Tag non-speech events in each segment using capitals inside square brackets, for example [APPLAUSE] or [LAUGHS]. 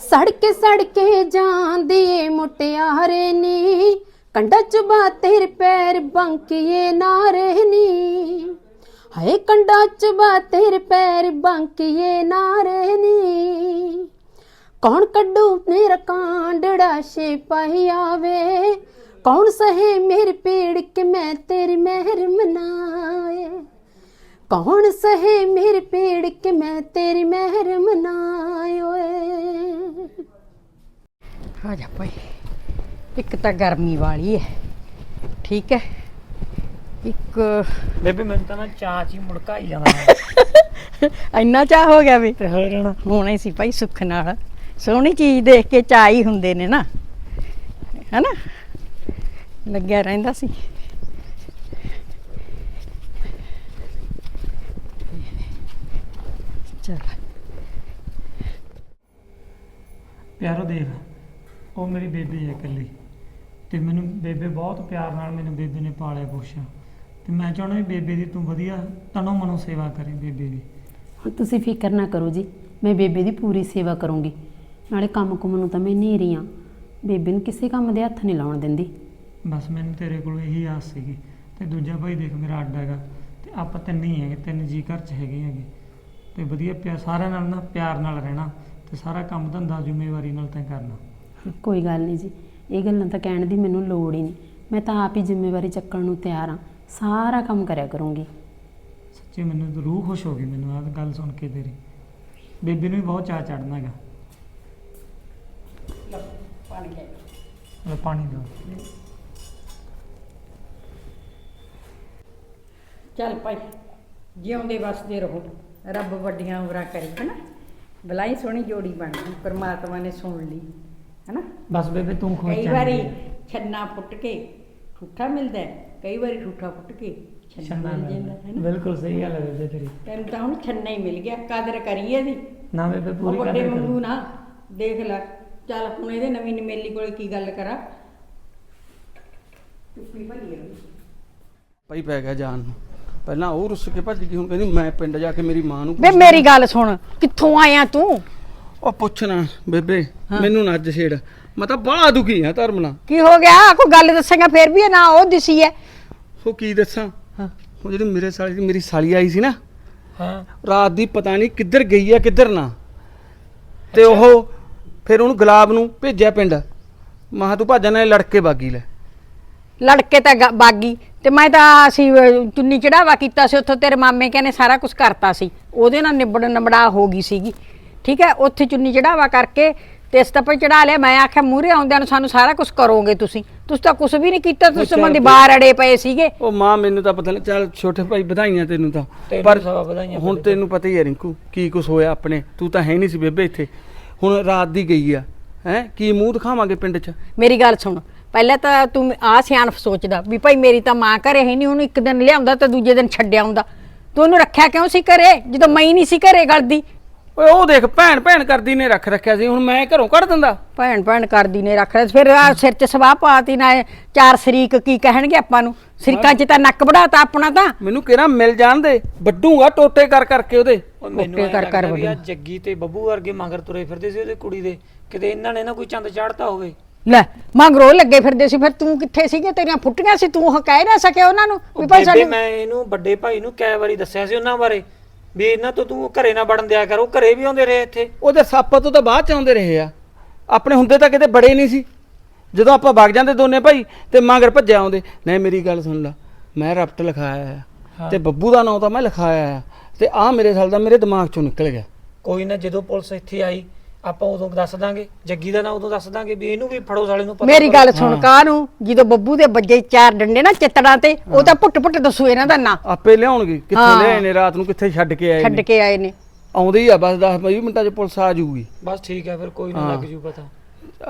ਸੜਕੇ ਸੜਕੇ ਜਾਂਦੀ ਮੁਟਿਆਰੇ ਨੀ। ਕੰਡਾ ਚੁਬਾ ਤੇਰੇ ਪੈਰ ਬੰਕੀਏ ਨਾਰੇ ਨੀ ਹਾਏ ਕੰਡਾ ਚੁਬਾ ਤੇਰੇ ਪੈਰ ਬੰਕੀਏ ਨਾਰੇ ਨੀ ਕੌਣ ਕੱਢੂ ਮੇਰਾ ਕਾਂਡੜਾ ਪਾਈ ਆਵੇ। ਕੌਣ ਸਹੇ ਮੇਰੇ ਪੀੜ ਕੇ ਮੈਂ ਤੇਰੀ ਮਹਿਰ ਮਨਾਏ। ਕੌਣ ਸਹੇ ਮੇਰੇ ਪੀੜ ਕਿ ਮੈਂ ਤੇਰੀ ਮਹਿਰ ਮਨਾਏ ਓਏ? ਆ ਜਾ ਭਾਈ ਇੱਕ ਤਾਂ ਗਰਮੀ ਵਾਲੀ ਹੈ ਠੀਕ ਹੈ ਇੱਕ ਬੇਬੇ ਮੈਨੂੰ ਤਾਂ ਨਾ ਚਾਹ ਚ ਹੀ ਮੁੜਕਾ ਹੀ ਜਾਂਦਾ [LAUGHS] ਇੰਨਾ ਚਾਹ ਹੋ ਗਿਆ ਵੀ? ਤੇ ਹੋਰ ਹੁਣ ਹੋਣਾ ਸੀ ਭਾਈ ਸੁੱਖ ਨਾਲ। ਸੋਹਣੀ ਚੀਜ਼ ਦੇਖ ਕੇ ਚਾਹ ਹੀ ਹੁੰਦੇ ਨੇ ਨਾ। ਹੈਨਾ? ਲੱਗਿਆ ਰਹਿੰਦਾ ਸੀ। ਚਲ ਪਿਆਰੋ ਦੇਖ ਉਹ ਮੇਰੀ ਬੇਬੇ ਹੈ ਇਕੱਲੀ ਤੇ ਮੈਨੂੰ ਬੇਬੇ ਬਹੁਤ ਪਿਆਰ ਨਾਲ ਮੈਨੂੰ ਬੇਬੇ ਨੇ ਪਾਲਿਆ ਪੋਸ਼ਿਆ ਤੇ ਮੈਂ ਚਾਹੁੰਦਾ ਵੀ ਬੇਬੇ ਦੀ ਤੂੰ ਵਧੀਆ ਤਨੋਂ ਮਨੋਂ ਸੇਵਾ ਕਰੇ ਬੇਬੇ ਦੀ। ਹੁਣ ਤੁਸੀਂ ਫਿਕਰ ਨਾ ਕਰੋ ਜੀ ਮੈਂ ਬੇਬੇ ਦੀ ਪੂਰੀ ਸੇਵਾ ਕਰੂੰਗੀ। ਨਾਲੇ ਕੰਮ ਕੁਮ ਨੂੰ ਤਾਂ ਮੈਂ ਨੇਰੀ ਆ। ਬੇਬੇ ਨੂੰ ਕਿਸੇ ਕੰਮ ਦੇ ਹੱਥ ਨਹੀਂ ਲਾਉਣ ਦਿੰਦੀ। ਬਸ ਮੈਨੂੰ ਤੇਰੇ ਕੋਲ ਇਹੀ ਆਸ ਸੀਗੀ ਤੇ ਦੂਜਾ ਭਾਈ ਦੇਖ ਮੇਰਾ ਅੱਡ ਹੈਗਾ ਤੇ ਆਪਾਂ ਤਿੰਨ ਹੀ ਹੈਗੇ ਤਿੰਨ ਜੀ ਘਰ ਚ ਹੈਗੇ ਹੈਗੇ। ਤੇ ਵਧੀਆ ਪਿਆ ਸਾਰਿਆਂ ਨਾਲ ਨਾ ਪਿਆਰ ਨਾਲ ਰਹਿਣਾ ਤੇ ਸਾਰਾ ਕੰਮ ਧੰਦਾ ਜ਼ਿੰਮੇਵਾਰੀ ਨਾਲ ਤੈਂ ਕਰਨਾ। ਕੋਈ ਗੱਲ ਨਹੀਂ ਜੀ। ਇਹ ਗੱਲਾਂ ਤਾਂ ਕਹਿਣ ਦੀ ਮੈਨੂੰ ਲੋੜ ਹੀ ਨਹੀਂ। ਮੈਂ ਤਾਂ ਆਪ ਹੀ ਜ਼ਿੰਮੇਵਾਰੀ ਚੱਕਣ ਨੂੰ ਤਿਆਰ ਆ ਸਾਰਾ ਕੰਮ ਕਰਿਆ ਕਰੂੰਗੀ। ਸੱਚੀ ਮੈਨੂੰ ਤਾਂ ਰੂਹ ਖੁਸ਼ ਹੋ ਗਈ ਮੈਨੂੰ ਆਹ ਗੱਲ ਸੁਣ ਕੇ ਤੇਰੀ। ਬੇਬੀ ਨੂੰ ਵੀ ਬਹੁਤ ਚਾਅ ਚੜਨਾ ਹੈਗਾ। ਲੈ ਪਾਣੀ ਦਿਓ। ਚੱਲ ਭਾਈ ਜਿਉਂਦੇ ਵਸਦੇ ਰਹੋ। ਰੱਬ ਵੱਡੀਆਂ ਉਮਰਾਂ ਕਰੇ ਹਨਾ? ਬਲਾਈ ਸੋਹਣੀ ਜੋੜੀ ਬਣ ਗਈ ਪਰਮਾਤਮਾ ਨੇ ਸੁਣ ਲਈ ਹਨਾ? ਬਸ ਬੇਬੇ ਤੂੰ ਖੁਸ਼ ਕਈ ਵਾਰੀ। ਛੰਨਾ ਫੁੱਟ ਕੇ ਠੂਠਾ ਮਿਲਦਾ ਹੈ, ਕਈ ਵਾਰੀ ਠੂਠਾ ਫੁੱਟ ਕੇ ਛੰਨਾ ਮਿਲ ਮਿਲਦਾ। ਜਾਂਦਾ ਹੈ ਨਾ ਬਿਲਕੁਲ ਸਹੀ ਗੱਲ ਹੈ ਬੇਬੇ ਤੇਰੀ। ਤੈਨੂੰ ਤਾਂ ਹੁਣ ਛੰਨਾ ਹੀ ਮਿਲ ਗਿਆ ਕਦਰ ਕਰੀਏ ਦੀ ਨਾ ਬੇਬੇ ਪੂਰੀ ਵੱਡੇ ਕਦਰ ਵਾਂਗੂ ਕਰੋ। ਨਾ ਦੇਖ ਲੈ ਚੱਲ ਹੁਣ ਇਹਦੇ ਨਵੀਂ ਨਮੇਲੀ ਕੋਲੇ ਕੀ ਗੱਲ ਕਰਾਂ? ਚੁੱਪੀ ਭਲੀ ਰਹੀ। ਪਈ ਪੈ ਗਿਆ ਜਾਨ ਨੂੰ। ਪਹਿਲਾਂ ਉਹ ਰੁੱਸ ਕੇ ਭੱਜ ਗਈ ਹੁਣ ਕਹਿੰਦੀ ਮੈਂ ਪਿੰਡ ਜਾ ਕੇ ਮੇਰੀ ਮਾਂ ਨੂੰ ਵੇ। ਮੇਰੀ ਗੱਲ ਸੁਣ ਕਿੱਥੋਂ ਆਇਆ ਤੂੰ? ਉਹ ਪੁੱਛਣਾ ਬੇਬੇ ਮੈਨੂੰ ਨਾ ਅੱਜ ਛੇੜ। ਮੈਂ ਤਾਂ ਬੜਾ ਦੁਖੀ ਆ ਧਰਮ ਨਾਲ ਕੀ ਹੋ ਗਿਆ? ਕੋਈ ਗੱਲ ਦੱਸੇਗਾ ਫੇਰ ਵੀ ਇਹ ਨਾ ਉਹ ਦਿਸੀ ਹੈ ਉਹ ਕੀ ਦੱਸਾਂ? ਹਾਂ। ਉਹ ਜਿਹੜੀ ਮੇਰੇ ਸਾਲੀ ਦੀ ਮੇਰੀ ਸਾਲੀ ਆਈ ਸੀ ਨਾ ਹਾਂ। ਰਾਤ ਦੀ ਪਤਾ ਨਹੀਂ ਕਿੱਧਰ ਗਈ ਆ ਕਿੱਧਰ ਨਾ। ਤੇ ਉਹ ਫਿਰ ਉਹਨੂੰ ਗੁਲਾਬ ਨੂੰ ਭੇਜਿਆ ਪਿੰਡ। ਮਾਂ ਤੂੰ ਭਾਜਾ ਨਾਲ ਲੜਕੇ ਬਾਗੀ ਲੈ। ਲੜਕੇ ਤਾਂ ਗ- ਬਾਗੀ। ਤੇ ਮੈਂ ਤਾਂ ਅਸੀਂ ਅਹ, ਚੁੰਨੀ ਚੜਾਵਾ ਕੀਤਾ ਸੀ ਉੱਥੋਂ ਤੇਰੇ ਮਾਮੇ ਕਹਿੰਦੇ ਸਾਰਾ ਕੁਝ ਕਰਤਾ ਸੀ। ਉਹਦੇ ਨਾਲ ਨਿਬੜ ਨਬੜਾ ਹੋ ਗਈ ਸੀਗੀ। ਠੀਕ ਹੈ ਉੱਥੇ ਚੁੰਨੀ ਚੜਾਵਾ ਕਰਕੇ ਤੇ ਇਸ ਤਾਂ ਚੜਾ ਲਿਆ। ਮੈਂ ਆਖਿਆ ਮੂਹਰੇ ਆਉਂਦਿਆਂ ਨੂੰ ਸਾਨੂੰ ਸਾਰਾ ਕੁਝ ਕਰੋਗੇ ਤੁਸੀਂ। ਤੁਸੀਂ ਤਾਂ ਕੁਝ ਵੀ ਨਹੀਂ ਕੀਤਾ ਤੁਸੀਂ ਮੰਦੀ ਫਿਰ। ਬਾਹਰ ਅੜੇ ਪਏ ਸੀਗੇ। ਉਹ ਮਾਂ ਮੈਨੂੰ ਤਾਂ ਪਤਾ ਨਹੀਂ ਚੱਲ ਛੋਟੇ ਭਾਈ ਵਧਾਈਆਂ ਤੈਨੂੰ ਤਾਂ। ਵਧਾਈਆਂ ਹੁਣ। ਤੈਨੂੰ ਪਤਾ ਹੀ ਹੈ ਰਿੰਕੂ ਕੀ ਕੁਝ ਹੋਇਆ ਆਪਣੇ। ਤੂੰ ਤਾਂ ਹੈ ਨਹੀਂ ਸੀ ਬੇਬੇ ਇੱਥੇ। ਹੁਣ ਰਾਤ ਦੀ ਗਈ ਆ। ਹੈ ਕੀ ਮੂੰਹ ਦਿਖਾਵਾਂਗੇ ਪਿੰਡ 'ਚ? ਮੇਰੀ ਗੱਲ ਸੁਣ ਪਹਿਲਾਂ ਤਾਂ ਤੂੰ ਆ ਸਿਆਣਪ ਸੋਚਦਾ ਵੀ ਭਾਈ ਮੇਰੀ ਤਾਂ ਮਾਂ ਘਰੇ ਹੈ ਨਹੀਂ ਉਹਨੂੰ ਇੱਕ ਦਿਨ ਲਿਆਉਂਦਾ ਤਾਂ ਦੂਜੇ ਦਿਨ ਛੱਡਿਆ ਆਉਂਦਾ। ਤੂੰ ਉਹਨੂੰ ਰੱਖਿਆ ਕਿਉਂ ਸੀ ਘਰੇ? ਜਦੋਂ ਮੈਂ ਹੀ ਨਹੀਂ ਸੀ ਘਰੇ ਗਲਦੀ ਓਏ ਉਹ ਦੇਖ ਭੈਣ ਭੈਣ ਕਰਦੀ ਨੇ ਰੱਖ ਰੱਖਿਆ ਸੀ ਹੁਣ ਮੈਂ ਘਰੋਂ ਕੱਢ ਦਿੰਦਾ। ਭੈਣ ਭੈਣ ਕਰਦੀ ਨੇ ਰੱਖ ਲਿਆ ਫਿਰ ਆਹ ਸਿਰ 'ਚ ਸਵਾਹ ਪਾਤੀ ਨਾ ਇਹ ਚਾਰ ਸ਼ਰੀਕ ਕੀ ਕਹਿਣਗੇ ਆਪਾਂ ਨੂੰ? ਸ਼ਰੀਕਾਂ 'ਚ ਤਾਂ ਨੱਕ ਵੜਾਤਾ ਆਪਣਾ ਤਾਂ। ਮੈਨੂੰ ਕਿਹੜਾ ਮਿਲ ਜਾਣ ਦੇ? ਵੱਡੂਗਾ ਟੋਟੇ ਕਰ ਕਰਕੇ ਉਹਦੇ। ਉਹ ਮੈਨੂੰ ਓਕੇ ਐਂ ਕਰ- ਕਰ ਲੱਗਦਾ ਵੀ ਆਹ ਵੱਢੂ। ਜੱਗੀ ਤੇ ਬੱਬੂ ਵਰਗੇ ਮਗਰ ਤੁਰੇ ਫਿਰਦੇ ਸੀ ਉਹਦੇ ਕੁੜੀ ਦੇ। ਕਿਤੇ ਇਹਨਾਂ ਨੇ ਨਾ ਕੋਈ ਚੰਦ ਚਾੜਤਾ ਹੋਵੇ। ਲੈ ਮੰਗਰੋ ਲੱਗੇ ਫਿਰਦੇ ਸੀ ਫਿਰ ਤੂੰ ਕਿੱਥੇ ਸੀਗੇ? ਤੇਰੀਆਂ ਫੁੱਟੀਆਂ ਸੀ ਤੂੰ ਉਹ ਕਹਿ ਨਾ ਸਕਿਆ ਉਹਨਾਂ ਨੂੰ ਵੀ ਭਾਈ ਬੇਬੇ ਸਾਨੂੰ ਮੈਂ ਇਹਨੂੰ ਵੱਡੇ ਭਾਈ ਨੂੰ ਕਈ ਵਾਰੀ ਦੱਸਿਆ ਸੀ ਉਹਨਾਂ ਬਾਰੇ ਵੀ ਇਹਨਾਂ ਤੋਂ ਤੂੰ ਘਰੇ ਨਾ ਵੜਨ ਦਿਆ ਕਰ ਉਹ ਘਰੇ ਵੀ ਆਉਂਦੇ ਰਹੇ ਇੱਥੇ। ਉਹਦੇ ਸੱਪ ਤੋਂ ਤਾਂ ਬਾਅਦ ਚ ਆਉਂਦੇ ਰਹੇ ਆ। ਆਪਣੇ ਹੁੰਦੇ ਤਾਂ ਕਿਤੇ ਬੜੇ ਨਹੀਂ ਸੀ। ਜਦੋਂ ਆਪਾਂ ਵਗ ਜਾਂਦੇ ਦੋਨੇ ਭਾਈ ਤੇ ਮਗਰ ਭੱਜਿਆ ਆਉਂਦੇ। ਨਹੀਂ ਮੇਰੀ ਗੱਲ ਸੁਣ ਲੈ ਮੈਂ ਰਪਟ ਲਿਖਾਇਆ ਆ ਤੇ ਬੱਬੂ ਦਾ ਨਾਂ ਤਾਂ ਮੈਂ ਲਿਖਾਇਆ ਆ ਤੇ ਆ ਮੇਰੇ ਸਾਲ ਦਾ ਮੇਰੇ ਦਿਮਾਗ ਚੋਂ ਨਿਕਲ ਗਿਆ। ਕੋਈ ਨਾ ਜਦੋਂ ਪੁਲਿਸ ਇੱਥੇ ਆਈ ਆਪਾਂ ਉਦੋਂ ਦੱਸ ਦਾਂਗੇ ਜੱਗੀ ਦਾ ਨਾਂ ਉਦੋਂ ਦੱਸ ਦਾਂਗੇ ਵੀ ਇਹਨੂੰ ਵੀ ਫੜੋ ਸਾਲੇ ਨੂੰ ਪਤਾ ਮੇਰੀ। ਗੱਲ ਸੁਣ ਕਾਹਨੂੰ ਜਦੋਂ ਬੱਬੂ ਦੇ ਵੱਜੇ ਚਾਰ ਡੰਡੇ ਨਾ ਚਿੱਤੜਾਂ ਤੇ ਉਹ ਤਾਂ ਪੁੱਟ ਪੁੱਟ ਦੱਸੂ ਇਹਨਾਂ ਦਾ ਨਾਂ। ਆਪੇ ਲਿਆਉਣਗੇ ਕਿੱਥੇ ਹਾਂ। ਲਿਆਏ ਨੇ ਰਾਤ ਨੂੰ ਕਿੱਥੇ ਛੱਡ ਕੇ ਆਏ ਛੱਡ ਨੇ ਕੇ ਆਏ ਨੇ। ਆਉਂਦੇ ਹੀ ਆ ਬਸ 10 20 ਮਿੰਟਾਂ 'ਚ ਪੁਲਿਸ ਆ ਜਾਊਗੀ। ਬਸ ਠੀਕ ਹੈ ਫਿਰ ਕੋਈ ਨਾ। ਲੱਗ ਜੂ ਪਤਾ।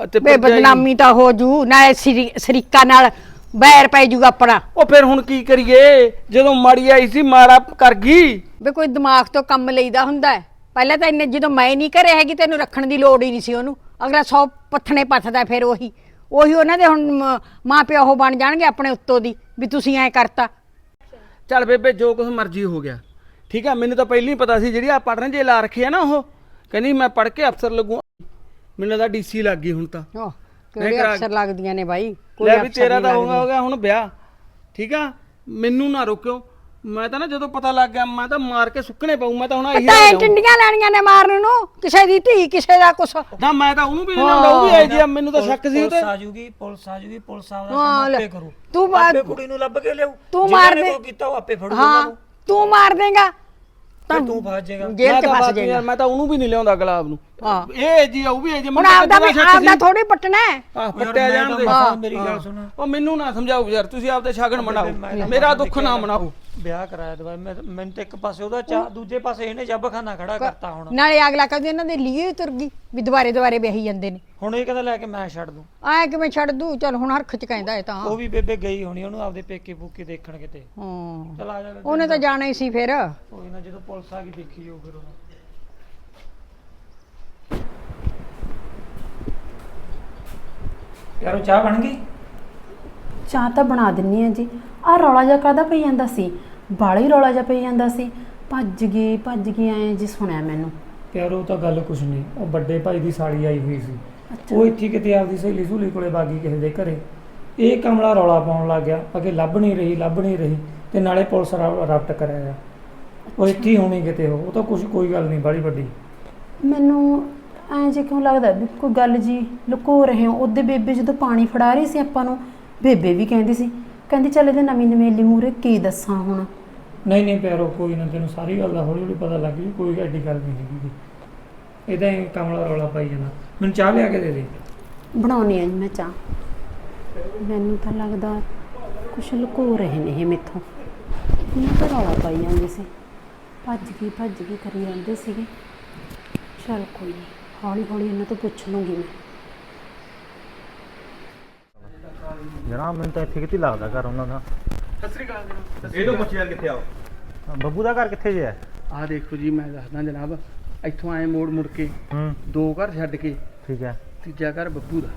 ਤੇ ਬੇ ਭਰਜਾਈ- ਬਦਨਾਮੀ ਤਾਂ ਹੋ ਜੂ ਨਾ ਸਰੀਕਾ ਨਾਲ ਬੈਰ ਪੈ ਜੂਗਾ ਆਪਣਾ। ਉਹ ਫਿਰ ਹੁਣ ਕੀ ਕਰੀਏ? ਜਦੋਂ ਮਾੜੀ ਆਈ ਸੀ ਮਾੜਾ ਕਰ ਗਈ। ਵੀ ਕੋਈ ਦਿਮਾਗ ਤੋਂ ਕੰਮ ਲਈਦਾ ਹੁੰਦਾ ਹੈ। ਪਹਿਲਾਂ ਤਾਂ ਇੰਨੇ ਜਦੋਂ ਮੈਂ ਨਹੀਂ ਘਰੇ ਹੈਗੀ ਤੈਨੂੰ ਰੱਖਣ ਦੀ ਲੋੜ ਹੀ ਨਹੀਂ ਸੀ ਉਹਨੂੰ। ਅਗਲਾ ਸੌ ਪੱਥਣੇ ਪੱਥਦਾ ਫਿਰ ਉਹੀ। ਉਹੀ ਉਹਨਾਂ ਦੇ ਹੁਣ ਮ- ਮਾਂ ਪਿਓ ਉਹ ਬਣ ਜਾਣਗੇ ਆਪਣੇ ਉੱਤੋਂ ਦੀ ਵੀ ਤੁਸੀਂ ਐ ਕਰਤਾ। ਚੱਲ ਬੇਬੇ ਜੋ ਕੁਝ ਮਰਜ਼ੀ ਹੋ ਗਿਆ। ਠੀਕ ਆ ਮੈਨੂੰ ਤਾਂ ਪਹਿਲਾਂ ਹੀ ਪਤਾ ਸੀ ਜਿਹੜੀ ਆ ਪੜਨ ਜੇ ਲਾ ਰੱਖੀ ਆ ਨਾ ਉਹ। ਕਹਿੰਦੀ ਮੈਂ ਪੜ ਕੇ ਅਫਸਰ ਲੱਗੂ ਮੈਨੂੰ ਲੱਗਦਾ ਡੀਸੀ ਲੱਗ ਗਈ ਹੁਣ ਤਾਂ। ਕਿਹੜੇ ਕਰਾ- ਅਫਸਰ ਲੱਗਦੀਆਂ ਨੇ ਬਾਈ? ਲੈ ਵੀ ਅਫਸਰ ਤੇਰਾ ਨਹੀਂ ਤਾਂ ਹੋ ਗਿਆ- ਹੋ। ਗਿਆ ਹੁਣ ਵਿਆਹ। ਠੀਕ ਆ ਮੈਨੂੰ ਨਾ ਰੋਕਿਓ। ਮੈਂ ਤਾਂ ਨਾ ਜਦੋਂ ਪਤਾ ਲੱਗ ਗਿਆ ਮੈਂ ਤਾਂ ਮਾਰ ਕੇ ਸੁੱਕਣੇ ਪਾਉ ਮੈਂ ਤਾਂ ਹੁਣ ਆਹੀ ਤਾਂ। ਟਿੰਡੀਆਂ ਲੈਣੀਆਂ ਨੇ ਮਾਰਨ ਨੂੰ ਕਿਸੇ ਦੀ ਧੀ ਕਿਸੇ ਦਾ ਕੁਛ। ਨਾ ਮੈਂ ਤਾਂ ਉਹਨੂੰ ਵੀ ਨਹੀਂ ਲਾਉਂਦਾ ਉਹ ਵੀ ਆਈ ਜੀ ਆ, ਮੈਨੂੰ ਤਾਂ ਸ਼ੱਕ ਸੀ ਉਹ ਤੇ। ਪੁਲਿਸ ਆ ਜੂਗੀ ਪੁਲਿਸ ਆ ਜੂਗੀ ਪੁਲਿਸ ਆਪਦਾ ਹਾਂ, ਲੈ। ਆਪੇ ਕਰੂ। ਤੂੰ ਬਾ- ਆਪੇ ਕੁੜੀ ਨੂੰ ਲੱਭ ਕੇ ਲਿਆਉ ਤੂੰ ਜਿਹਨਾਂ ਮਾਰ ਨੇ ਦੇ। ਉਹ ਕੀਤਾ ਉਹ ਆਪੇ ਫੜੂ ਹਾਂ ਤੂੰ ਮਾਰ ਦੇਗਾ। ਤੇ ਤੂੰ ਫਸ ਜਾਏਗਾ। ਜੇਲ੍ਹ ਮੈਂ ਚ ਤਾਂ ਫਸ ਬਾਤ ਜਾਏਗਾ। ਯਾਰ, ਮੈਂ ਤਾਂ ਉਹਨੂੰ ਵੀ ਨਹੀਂ ਲਿਆਉਂਦਾ ਗੁਲਾਬ ਨੂੰ। ਹਾਂ। ਇਹ ਜੀ ਆ, ਉਹ ਵੀ ਜੀ ਹੁਣ ਆਪਦਾ ਵੀ ਆਪਦਾ ਥੋੜੀ ਪਟਣਾ ਹੈ। ਆਹ ਪੱਟਿਆ ਜਾਣ ਦੇ। ਹਾਂ ਮੇਰੀ ਗੱਲ ਸੁਣ। ਉਹ ਮੈਨੂੰ ਨਾ ਸਮਝਾਓ ਯਾਰ ਤੁਸੀਂ ਆਪਦੇ ਸ਼ਗਨ ਮਨਾਓ। ਮੇਰਾ ਦੁੱਖ ਨਾ ਮਨਾਓ। ਵਿਆਹ ਕਰਾਇਆ ਦਵਾ। ਮੈਂ ਮੈਨੂੰ ਤਾਂ ਇੱਕ ਪਾਸੇ ਉਹਦਾ ਚਾਹ ਦੂਜੇ ਪਾਸੇ ਇਹਨੇ ਜੱਬਖਾਨਾ ਖੜਾ ਕਰਤਾ ਹੁਣ। ਨਾਲੇ ਅਗਲਾ ਕਹਿੰਦੇ ਇਹਨਾਂ ਦੇ ਲਈ ਤੁਰ ਗਈ ਵੀ ਦੁਬਾਰੇ ਦੁਬਾਰੇ ਵਿਆਹੀ ਜਾਂਦੇ ਨੇ। ਹੁਣ ਇਹ ਕਹਿੰਦਾ ਲੈ ਕੇ ਮੈਂ ਛੱਡ ਦੂੰ। ਐ ਕਿਵੇਂ ਛੱਡ ਦੂ? ਚਲ ਹੁਣ ਹਰਖ ਚ ਕਹਿੰਦਾ ਇਹ ਤਾਂ। ਉਹ ਵੀ ਬੇਬੇ ਗਈ ਹੋਣੀ ਉਹਨੂੰ ਆਪਦੇ ਪੇਕੇ ਪੂਕੇ ਦੇਖਣ ਕਿਤੇ। ਹਾਂ। ਚਲ ਆ ਜਾ ਉਹਨੇ ਤਾਂ ਜਾਣਾ ਹੀ ਸੀ ਫਿਰ। ਕੋਈ ਨਾ ਜਦੋਂ ਪੁਲਿਸ ਆ ਗਈ ਦੇਖੀ ਜਾਊ ਫਿਰ ਉਹ ਯਾਰੋ ਚਾਹ ਬਣ ਗਈ? ਚਾਹ ਤਾਂ ਬਣਾ ਦਿੰਨੀ ਆ ਜੀ। ਆ ਰੌਲਾ ਜਿਹਾ ਕਾਹਦਾ ਪਈ ਜਾਂਦਾ ਸੀ? ਬਾਲੀ ਰੌਲਾ ਜਿਹਾ ਪਈ ਜਾਂਦਾ ਸੀ। ਭੱਜ ਗਈ ਭੱਜ ਗਈ ਐ ਜੀ ਸੁਣਿਆ ਮੈਨੂੰ। ਯਾਰ ਉਹ ਤਾਂ ਗੱਲ ਕੁਛ ਨਹੀਂ। ਉਹ ਵੱਡੇ ਭਾਈ ਦੀ ਸਾਲੀ ਆਈ ਹੋਈ ਸੀ। ਉਹ ਇੱਥੇ ਕਿਤੇ ਆਪਦੀ ਸਹੇਲੀ ਸਹੂਲੀ ਕੋਲੇ ਬਾਗੀ ਕਿਸੇ ਦੇ ਘਰੇ। ਇਹ ਕਮਲਾ ਰੌਲਾ ਪਾਉਣ ਲੱਗ ਗਿਆ। ਅਗੇ ਲੱਭ ਨਹੀਂ ਰਹੀ ਲੱਭ ਨਹੀਂ ਰਹੀ ਤੇ ਨਾਲੇ ਪੁਲਿਸ ਰਾ- ਰਾਬਟ ਕਰਿਆ। ਉਹ ਇੱਥੇ ਹੀ ਹੋਣੀ ਕਿਤੇ ਉਹ। ਉਹ ਤਾਂ ਕੁਛ ਕੋਈ ਗੱਲ ਨਹੀਂ ਬੜੀ ਵੱਡੀ। ਮੈਨੂੰ ਐਂ ਜੇ ਕਿਉਂ ਲੱਗਦਾ ਵੀ ਕੋਈ ਗੱਲ ਜੀ ਲੁਕੋ ਰਹੇ ਹੋ। ਉਹਦੇ ਬੇਬੇ ਜਦੋਂ ਪਾਣੀ ਫੜਾ ਰਹੀ ਸੀ ਆਪਾਂ ਨੂੰ ਬੇਬੇ ਵੀ ਕਹਿੰਦੀ ਸੀ ਕਹਿੰਦੀ ਚੱਲ ਇਹਦੇ ਨਵੀਂ ਨਵੇਲੀ ਮੂਰੇ ਕੀ ਦੱਸਾਂ ਹੁਣ? ਨਹੀਂ ਨਹੀਂ ਪਿਆਰੋ ਕੋਈ ਨਾ ਤੈਨੂੰ ਸਾਰੀ ਗੱਲ ਦਾ ਹੌਲੀ ਹੌਲੀ ਪਤਾ ਲੱਗ ਜੂ ਕੋਈ ਐਡੀ ਗੱਲ ਨਹੀਂ ਹੈਗੀ ਇਹਦਾ ਹੀ ਕਮਲਾ ਰੌਲਾ ਪਾਈ ਜਾਂਦਾ। ਮੈਨੂੰ ਚਾਹ ਲਿਆ ਕੇ ਦੇ ਦੇ। ਬਣਾਉਣੀ ਆ ਜੀ ਮੈਂ ਚਾਹ। ਮੈਨੂੰ ਤਾਂ ਲੱਗਦਾ ਕੁਛ ਲੁਕੋ ਰਹੇ ਨੇ ਇਹ ਮੇਥੋਂ। ਇਹਨਾਂ ਤਾਂ ਰੌਲਾ ਪਾਈ ਜਾਂਦੇ ਸੀ। ਭੱਜ ਗਈ ਭੱਜ ਗਈ ਕਰੀ ਜਾਂਦੇ ਸੀਗੇ। ਚਲ ਕੋਈ ਨਹੀਂ ਹੌਲੀ ਹੌਲੀ ਇਹਨਾਂ ਤੋਂ ਪੁੱਛ ਲੂੰਗੀ ਮੈਂ। ਜਨਾਬ ਮੈਨੂੰ ਤਾਂ ਇੱਥੇ ਕਿਤੇ ਲੱਗਦਾ ਘਰ ਉਹਨਾਂ ਦਾ? ਇਹ ਤੋਂ ਪੁੱਛ ਯਾਰ ਕਿੱਥੇ ਆਓ ਬੱਬੂ ਦਾ ਘਰ ਕਿੱਥੇ ਜਿਆ ਆਹ ਦੇਖੋ ਜੀ ਮੈਂ ਦੱਸਦਾ ਜਨਾਬ ਇੱਥੋਂ ਆਏ ਮੋੜ ਮੁੜ ਕੇ ਹੂੰ। ਦੋ ਘਰ ਛੱਡ ਕੇ ਠੀਕ ਹੈ। ਤੀਜਾ ਘਰ ਬੱਬੂ ਦਾ।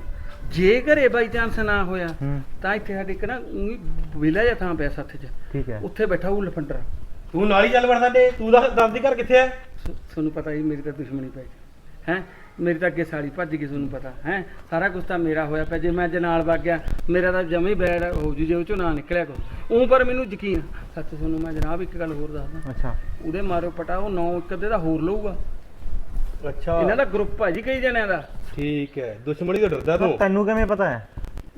ਜੇ ਘਰੇ ਬਾਈ ਚਾਂਸ ਨਾ ਹੋਇਆ ਹੂੰ। ਤਾਂ ਇੱਥੇ ਸਾਡੇ ਇੱਕ ਨਾ ਵਿਲਾ ਜਿਹਾ ਥਾਂ ਪਿਆ ਸੱਥ 'ਚ। ਠੀਕ ਹੈ। ਉੱਥੇ ਬੈਠਾ ਉਹ ਲਫੰਡਰ। ਤੂੰ ਨਾਲ ਹੀ ਚੱਲ ਵੜ ਸਾਡੇ ਤੂੰ ਦੱਸ ਦੱਸਦੀ ਘਰ ਕਿੱਥੇ ਹੈ? ਤੁਹਾਨੂੰ ਪਤਾ ਹੀ ਮੇਰੀ ਤਾਂ ਦੁਸ਼ਮਣੀ ਪੈ ਗਈ। ਹੈ? ਮੇਰੀ ਤਾਂ ਅੱਗੇ ਸਾਲੀ ਭੱਜ ਗਈ ਤੁਹਾਨੂੰ ਪਤਾ ਹੈ? ਸਾਰਾ ਕੁਝ ਤਾਂ ਮੇਰਾ ਹੋਇਆ ਪਿਆ। ਜੇ ਮੈਂ ਜੇ ਨਾਲ ਵਗ ਗਿਆ ਮੇਰਾ ਤਾਂ ਜਮੇ ਬੈਡ ਹੋ ਜੂ ਜੇ ਉਹ ਚੋਂ ਨਾ ਨਿਕਲਿਆ ਕੋ ਉਹ ਪਰ ਮੈਨੂੰ ਯਕੀਨ। ਸੱਚ ਤੁਹਾਨੂੰ ਮੈਂ ਜਨਾਬ ਇੱਕ ਗੱਲ ਹੋਰ ਦੱਸਦਾ। ਅੱਛਾ। ਉਹਦੇ ਮਾਰੋ ਪਟਾ ਉਹ ਨੌ ਇੱਕ ਅੱਧੇ ਦਾ ਹੋਰ ਲਊਗਾ। ਅੱਛਾ। ਇਹਨਾਂ ਦਾ ਗਰੁੱਪ ਹੈ ਜੀ ਕਈ ਜਣਿਆਂ ਦਾ। ਠੀਕ ਹੈ। ਦੁਸ਼ਮਣੀ ਤੋਂ ਡਰਦਾ ਤੂੰ? ਤੈਨੂੰ ਕਿਵੇਂ ਪਤਾ ਹੈ?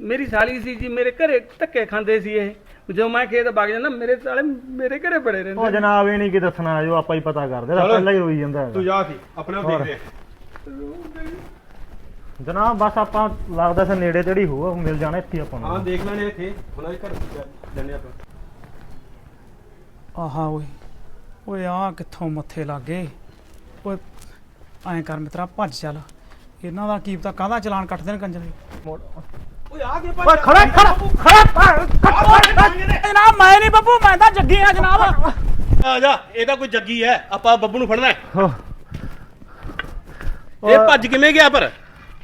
ਮੇਰੀ ਸਾਲੀ ਸੀ ਜੀ ਮੇਰੇ ਘਰੇ ਧੱਕੇ ਖਾਂਦੇ ਸੀ ਇਹ। ਜਦੋਂ ਮੈਂ ਖੇਤ ਵਗ ਜਾਂਦਾ ਮੇਰੇ ਸਾਲੇ ਮੇਰੇ ਘਰੇ ਬੜੇ ਉਹ ਰਹਿੰਦੇ ਜਨਾਬ ਇਹ ਨਹੀਂ ਕਿ ਦੱਸਣਾ ਜੋ ਆਪਾਂ ਹੀ ਪਤਾ ਕਰਦੇ। ਪਹਿਲਾਂ ਹੀ ਰੋਈ ਜਾਂਦਾ ਤੂੰ। ਜਾ ਸੀ ਆਪਣੇ ਆਪ ਹੋਰ। ਜਨਾਬ ਬਸ ਆਪਾਂ ਲੱਗਦਾ ਸੀ ਨੇੜੇ ਤੇੜੀ ਹੋਊਗਾ ਮਿਲ ਜਾਣਾ ਇੱਥੇ ਹੀ ਆਪਾਂ ਹਾਂ ਨੂੰ ਦੇਖ ਲੈਣੇ ਇੱਥੇ। ਉਹਨਾਂ ਦੇ ਘਰ ਜੰਨੇ ਆਪਾਂ। ਆਹਾ ਓਏ। ਓਏ ਆ ਕਿੱਥੋਂ ਮੱਥੇ ਲੱਗੇ? ਓਏ ਐਂ ਕਰ ਮਿੱਤਰਾ ਭੱਜ ਚੱਲ। ਇਹਨਾਂ ਦਾ ਕੀ ਪਤਾ ਕਾਹਦਾ ਚਲਾਨ ਕੱਟਦੇ ਨੇ ਕੰਜਰ ਓਏ ਆ ਕੇ ਓਏ ਖੜਾ ਖੜਾ ਖੜਾ ਜਨਾਬ ਮੈਂ ਨਹੀਂ ਬੱਬੂ ਮੈਂ ਤਾਂ ਜੱਗੀ ਆ ਜਨਾਬ। ਆ ਜਾ ਇਹ ਤਾਂ ਕੋਈ ਜੱਗੀ ਹੈ। ਆਪਾਂ ਬੱਬੂ ਨੂੰ ਫੜਨਾ ਹੈ। ਹੋ। ਇਹ ਭੱਜ ਕਿਵੇਂ ਗਿਆ ਪਰ?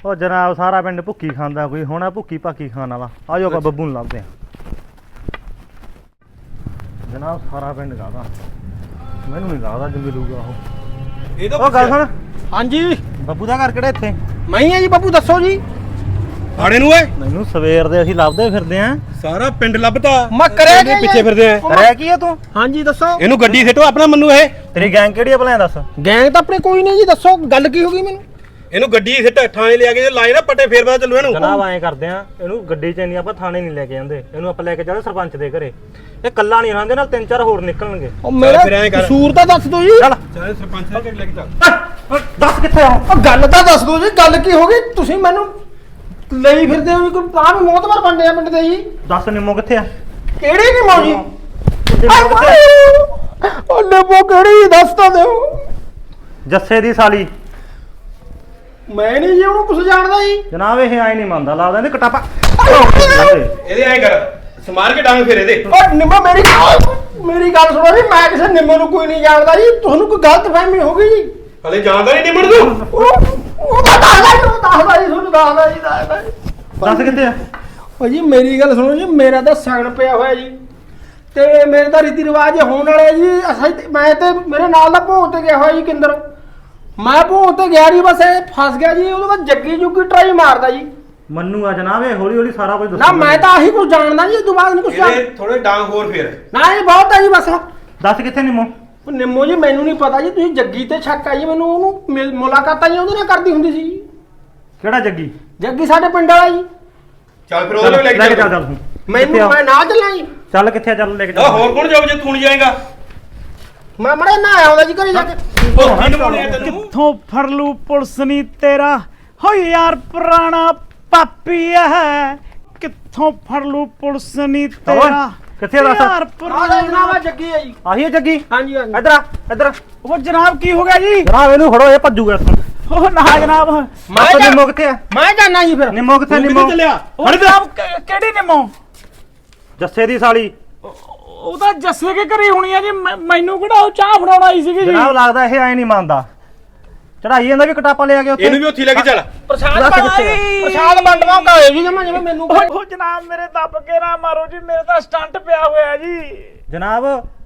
ਉਹ ਜਨਾਬ ਸਾਰਾ ਪਿੰਡ ਭੁੱਕੀ ਖਾਂਦਾ ਕੋਈ ਹੁਣ ਆ ਭੁੱਕੀ ਭਾਕੀ ਖਾਣ ਵਾਲਾ। ਆਜੋ ਆਪਾਂ ਬੱਬੂ ਨੂੰ ਲੱਭਦੇ ਆ ਜਨਾਬ ਸਾਰਾ ਪਿੰਡ ਗਾਦਾ। ਮੈਨੂੰ ਨਹੀਂ ਲੱਗਦਾ ਜਿੰਦੇ ਲੂਗਾ ਉਹ। ਇਹ ਉਹ ਗੱਲ ਸੁਣ। ਹਾਂਜੀ। ਬੱਬੂ ਦਾ ਘਰ ਕਿਹੜਾ ਇੱਥੇ? ਮੈਂ ਹੀ ਆ ਜੀ ਬੱਬੂ ਦੱਸੋ ਜੀ। ਆਣੇ ਨੂੰ ਓਏ। ਮੈਨੂੰ ਸਵੇਰ ਦੇ ਅਸੀਂ ਲੱਭਦੇ ਫਿਰਦੇ ਆਂ ਸਾਰਾ ਪਿੰਡ ਲੱਭਦਾ ਮੈਂ ਕਰਿਆ ਇਹਦੇ ਪਿੱਛੇ ਫਿਰਦੇ ਆ। ਕਰਿਆ ਕੀ ਆ ਤੂੰ? ਹਾਂਜੀ ਦੱਸੋ। ਇਹਨੂੰ ਗੱਡੀ ਸਿੱਟੋ ਆਪਣਾ ਮੰਨੂ ਇਹ। ਤੇਰੀ ਗੈਂਗ ਕਿਹੜੀ ਆ ਭਲਾ ਦੱਸ? ਗੈਂਗ ਤਾਂ ਆਪਣੇ ਕੋਈ ਨਹੀਂ ਜੀ ਦੱਸੋ ਗੱਲ ਕੀ ਹੋ ਗਈ ਮੈਨੂੰ? ਇਹਨੂੰ ਗੱਡੀ ਸਿੱਟ ਥਾਣੇ ਲਿਆ ਕੇ ਜੇ ਲਾਏ ਨਾ ਪੱਟੇ ਫੇਰ ਪਤਾ ਚੱਲੂ ਇਹਨੂੰ। ਜਨਾਬ ਐਂ ਕਰਦੇ ਆ ਇਹਨੂੰ ਗੱਡੀ 'ਚ ਨਹੀਂ ਆਪਾਂ ਥਾਣੇ ਨਹੀਂ ਲੈ ਕੇ ਜਾਂਦੇ। ਇਹਨੂੰ ਆਪਾਂ ਲੈ ਕੇ ਜਾਂਦੇ ਸਰਪੰਚ ਦੇ ਘਰੇ। ਇਹ ਕੱਲਾ ਨਹੀਂ ਰਹਿੰਦੇ ਨਾਲ ਤਿੰਨ ਚਾਰ ਹੋਰ ਨਿਕਲਣਗੇ। ਉਹ ਮੇਰਾ ਫਿਰ ਐਂ ਕਰ। ਕਸੂਰ ਤਾਂ ਦੱਸ ਦਿਓ ਜੀ। ਚੱਲ। ਚੱਲ ਸਰਪੰਚ ਸਾਹਿਬ ਲੈ ਕੇ ਚੱਲ। ਦੱਸ ਕਿੱਥੇ ਆ? ਉਹ ਗੱਲ ਤਾਂ ਦੱਸ ਦਿਓ ਜੀ ਗੱਲ ਕੀ ਹੋ ਗਈ? ਤੁਸੀਂ ਮੈਨੂੰ ਲਈ ਫਿਰਦੇ ਹੋ ਜੀ ਕੋਈ ਤਾਂ ਵੀ ਮੋਤਬਰ ਬੰਦੇ ਆ ਪਿੰਡ ਦੇ ਜੀ। ਦੱਸ ਨਿੰਮੋ ਕਿੱਥੇ ਆ? ਕਿਹੜੀ ਨਿੰਮੋ ਕਿੱਥੇ ਉਹ ਨੇਬੋ ਕਿਹੜੀ ਦੱਸ ਤਾਂ ਦਿਓ। ਜੱਸੇ ਦੀ ਸਾਲੀ। ਮੈਂ ਨਹੀਂ ਜੀ ਉਹਨੂੰ ਕੁਝ ਜਾਣਦਾ ਜੀ। ਜਨਾਬ ਇਹ ਐ ਨਹੀਂ ਮੰਨਦਾ ਲੱਗਦਾ ਇਹਦੇ ਕਟਾਪਾ। ਇਹਦੇ ਐਂ ਕਰ ਸਮਾਰ ਕੇ ਡਾਂਗ ਫੇਰ ਇਹਦੇ। ਉਹ ਨਿੰਮੋ ਮੇਰੀ ਮੇਰੀ ਗੱਲ ਸੁਣੋ ਜੀ ਮੈਂ ਕਿਸੇ ਨਿੰਮੋ ਨੂੰ ਕੋਈ ਨਹੀਂ ਜਾਣਦਾ ਜੀ ਤੁਹਾਨੂੰ ਕੋਈ ਗਲਤ ਫਹਿਮੀ ਹੋ ਗਈ ਜੀ? ਹਲੇ ਜਾਣਦਾ ਨਹੀਂ ਨਿਮੜ ਤੂੰ ਉਹ ਉਹ ਤਾਂ ਦੱਸਦਾ ਜੀ ਉਹ ਦੱਸਦਾ ਜੀ ਤੁਹਾਨੂੰ ਦੱਸਦਾ ਜੀ ਦੱਸਦਾ ਜੀ। ਦੱਸ ਕਿੱਥੇ ਆ? ਓ ਜੀ ਮੇਰੀ ਗੱਲ ਸੁਣੋ ਜੀ ਮੇਰਾ ਤਾਂ ਸਗਨ ਪਿਆ ਹੋਇਆ ਜੀ। ਤੇ ਮੇਰੇ ਤਾਂ ਰੀਤੀ ਰਿਵਾਜ ਹੋਣ ਵਾਲੇ ਜੀ। ਅਸਾਂ ਤੇ- ਮੈਂ ਤੇ ਮੇਰੇ ਨਾਲ ਦਾ ਭੋਗ ਤੇ ਗਿਆ ਹੋਇਆ ਜੀ ਕਿੰਦਰ। ਮੈਂ ਭੂਤ ਤੇ ਗਿਆ ਨਹੀਂ ਬਸ ਇਹ ਫਸ ਗਿਆ ਜੀ। ਉਹਦੇ ਬਾਅਦ ਜੱਗੀ ਜੁਗੀ ਟਰਾਈ ਮਾਰਦਾ ਜੀ। ਮੰਨੂ ਆ ਜਨਾਬ ਇਹ ਹੌਲੀ ਹੌਲੀ ਸਾਰਾ ਕੁਝ ਨਾ ਮੈਂ ਤਾਂ ਆਹੀ ਕੁਝ ਜਾਣਦਾ ਜੀ ਇਸ ਤੋਂ ਬਾਅਦ ਨਹੀਂ ਕੁਝ ਇਹਦੇ ਥੋੜੇ ਡਾਂਗ ਹੋਰ ਫੇਰ। ਨਾ ਇਹ ਬਹੁਤ ਹੈ ਜੀ ਬਸ। ਦੱਸ ਕਿੱਥੇ ਨਿੰਮੋ? ਉਹ ਨਿੰਮੋ ਜੀ ਮੈਨੂੰ ਨਹੀਂ ਪਤਾ ਜੀ। ਤੁਸੀਂ ਜੱਗੀ ਤੇ ਸ਼ੱਕ ਆ ਜੀ ਮੈਨੂੰ ਉਹਨੂੰ ਮਿਲ- ਮੁਲਾਕਾਤਾਂ ਜੀ ਉਹਦੇ ਨਾਲ ਕਰਦੀ ਹੁੰਦੀ ਸੀ ਜੀ। ਕਿਹੜਾ ਜੱਗੀ? ਜੱਗੀ ਸਾਡੇ ਪਿੰਡ ਵਾਲਾ ਜੀ। ਚੱਲ ਫਿਰ ਚੱਲ, ਉਹਨੂੰ ਲੈ ਕੇ ਚੱਲ। ਚੱਲ ਤੂੰ। ਕਿੱਥੇ ਮੈਨੂੰ ਆ? ਮੈਂ ਨਾ ਚੱਲਾਂ ਜੀ ਚੱਲ ਕਿੱਥੇ ਆ, ਚੱਲ ਲੈ ਕੇ ਆ ਚੱਲ ਹੋਰ ਕੌਣ ਜਾਊ ਜੇ ਤੂੰ ਨਹੀਂ ਜਾਏਗਾ? ਮੈਂ ਮੜੇ ਨਾ ਆਇਆ ਉਹਦਾ ਜੀ ਘਰੇ ਜਾ ਕੇ। ਉਹ ਕੀ ਨਮਾਉਣੇ ਤੈਨੂੰ? ਕਿੱਥੋਂ ਫੜ ਲੂ ਪੁਲਿਸ ਨਹੀਂ ਤੇਰਾ। ਹੋ ਯਾਰ ਪੁਰਾਣਾ ਪਾਪੀ ਹੈ ਕਿੱਥੋਂ ਫੜ ਲੂ ਪੁਲਿਸ ਨਹੀਂ ਤੇਰਾ। ਕਿੱਥੇ ਦੱਸ? ਯਾਰ ਆਹ ਪੁਰਾਣਾ ਜਨਾਬ ਆ ਜੱਗੀ ਹੈ ਜੀ। ਆਹੀ ਹੈ ਜੱਗੀ? ਹਾਂਜੀ ਹਾਂਜੀ। ਇੱਧਰ ਆ ਇੱਧਰ ਆ। ਉਹ ਜਨਾਬ ਕੀ ਹੋ ਗਿਆ ਜੀ? ਜਨਾਬ ਇਹਨੂੰ ਫੜੋ ਇਹ ਭੱਜੂਗਾ ਇੱਥੋਂ। ਉਹ ਨਾ ਜਨਾਬ। ਉਹ ਮੈਂ ਜਾ- ਨਿੰਮੋ ਕਿੱਥੇ ਆ? ਮੈਂ ਜਾਣਾ ਜੀ ਫਿਰ। ਨਿੰਮੋ ਕਿੱਥੇ ਤੂੰ ਨਿੰਮੋ? ਚੱਲਿਆ? ਜਨਾਬ ਕਿ- ਕਿਹੜੀ ਨਿੰਮੋ? ਜੱਸੇ ਦੀ ਸਾਲੀ। ਉਹ ਤਾਂ ਜੱਸੇ ਕੇ ਘਰੇ ਹੋਣੀ ਆ ਜੀ ਮੈਂ- ਮੈਨੂੰ ਕਿਹੜਾ ਉਹ ਚਾਹ ਫੜਾਉਣ ਆਈ ਸੀਗੀ ਜੀ? ਜਨਾਬ ਲੱਗਦਾ ਇਹ ਐ ਨਹੀਂ ਮੰਨਦਾ। ਚੜਾਈ ਜਾਂਦਾ ਵੀ ਕਟਾਪਾ ਲਿਆ ਕੇ ਉੱਥੇ। ਇਹਨੂੰ ਵੀ ਉੱਥੇ ਹੀ ਲੈ ਕੇ ਚੱਲ। ਪ੍ਰਸ਼ਾਦ ਦੱਸ ਕਿੱਥੇ ਪ੍ਰਸ਼ਾਦ ਵੰਡਵਾ ਕਾ ਜੀ ਜਮਾ ਜਿਵੇਂ ਮੈਨੂੰ ਉਹ ਜਨਾਬ ਮੇਰੇ ਦੱਬ ਕੇ ਨਾ ਮਾਰੋ ਜੀ ਮੇਰੇ ਤਾਂ ਸਟੰਟ ਪਿਆ ਹੋਇਆ ਜੀ। ਜਨਾਬ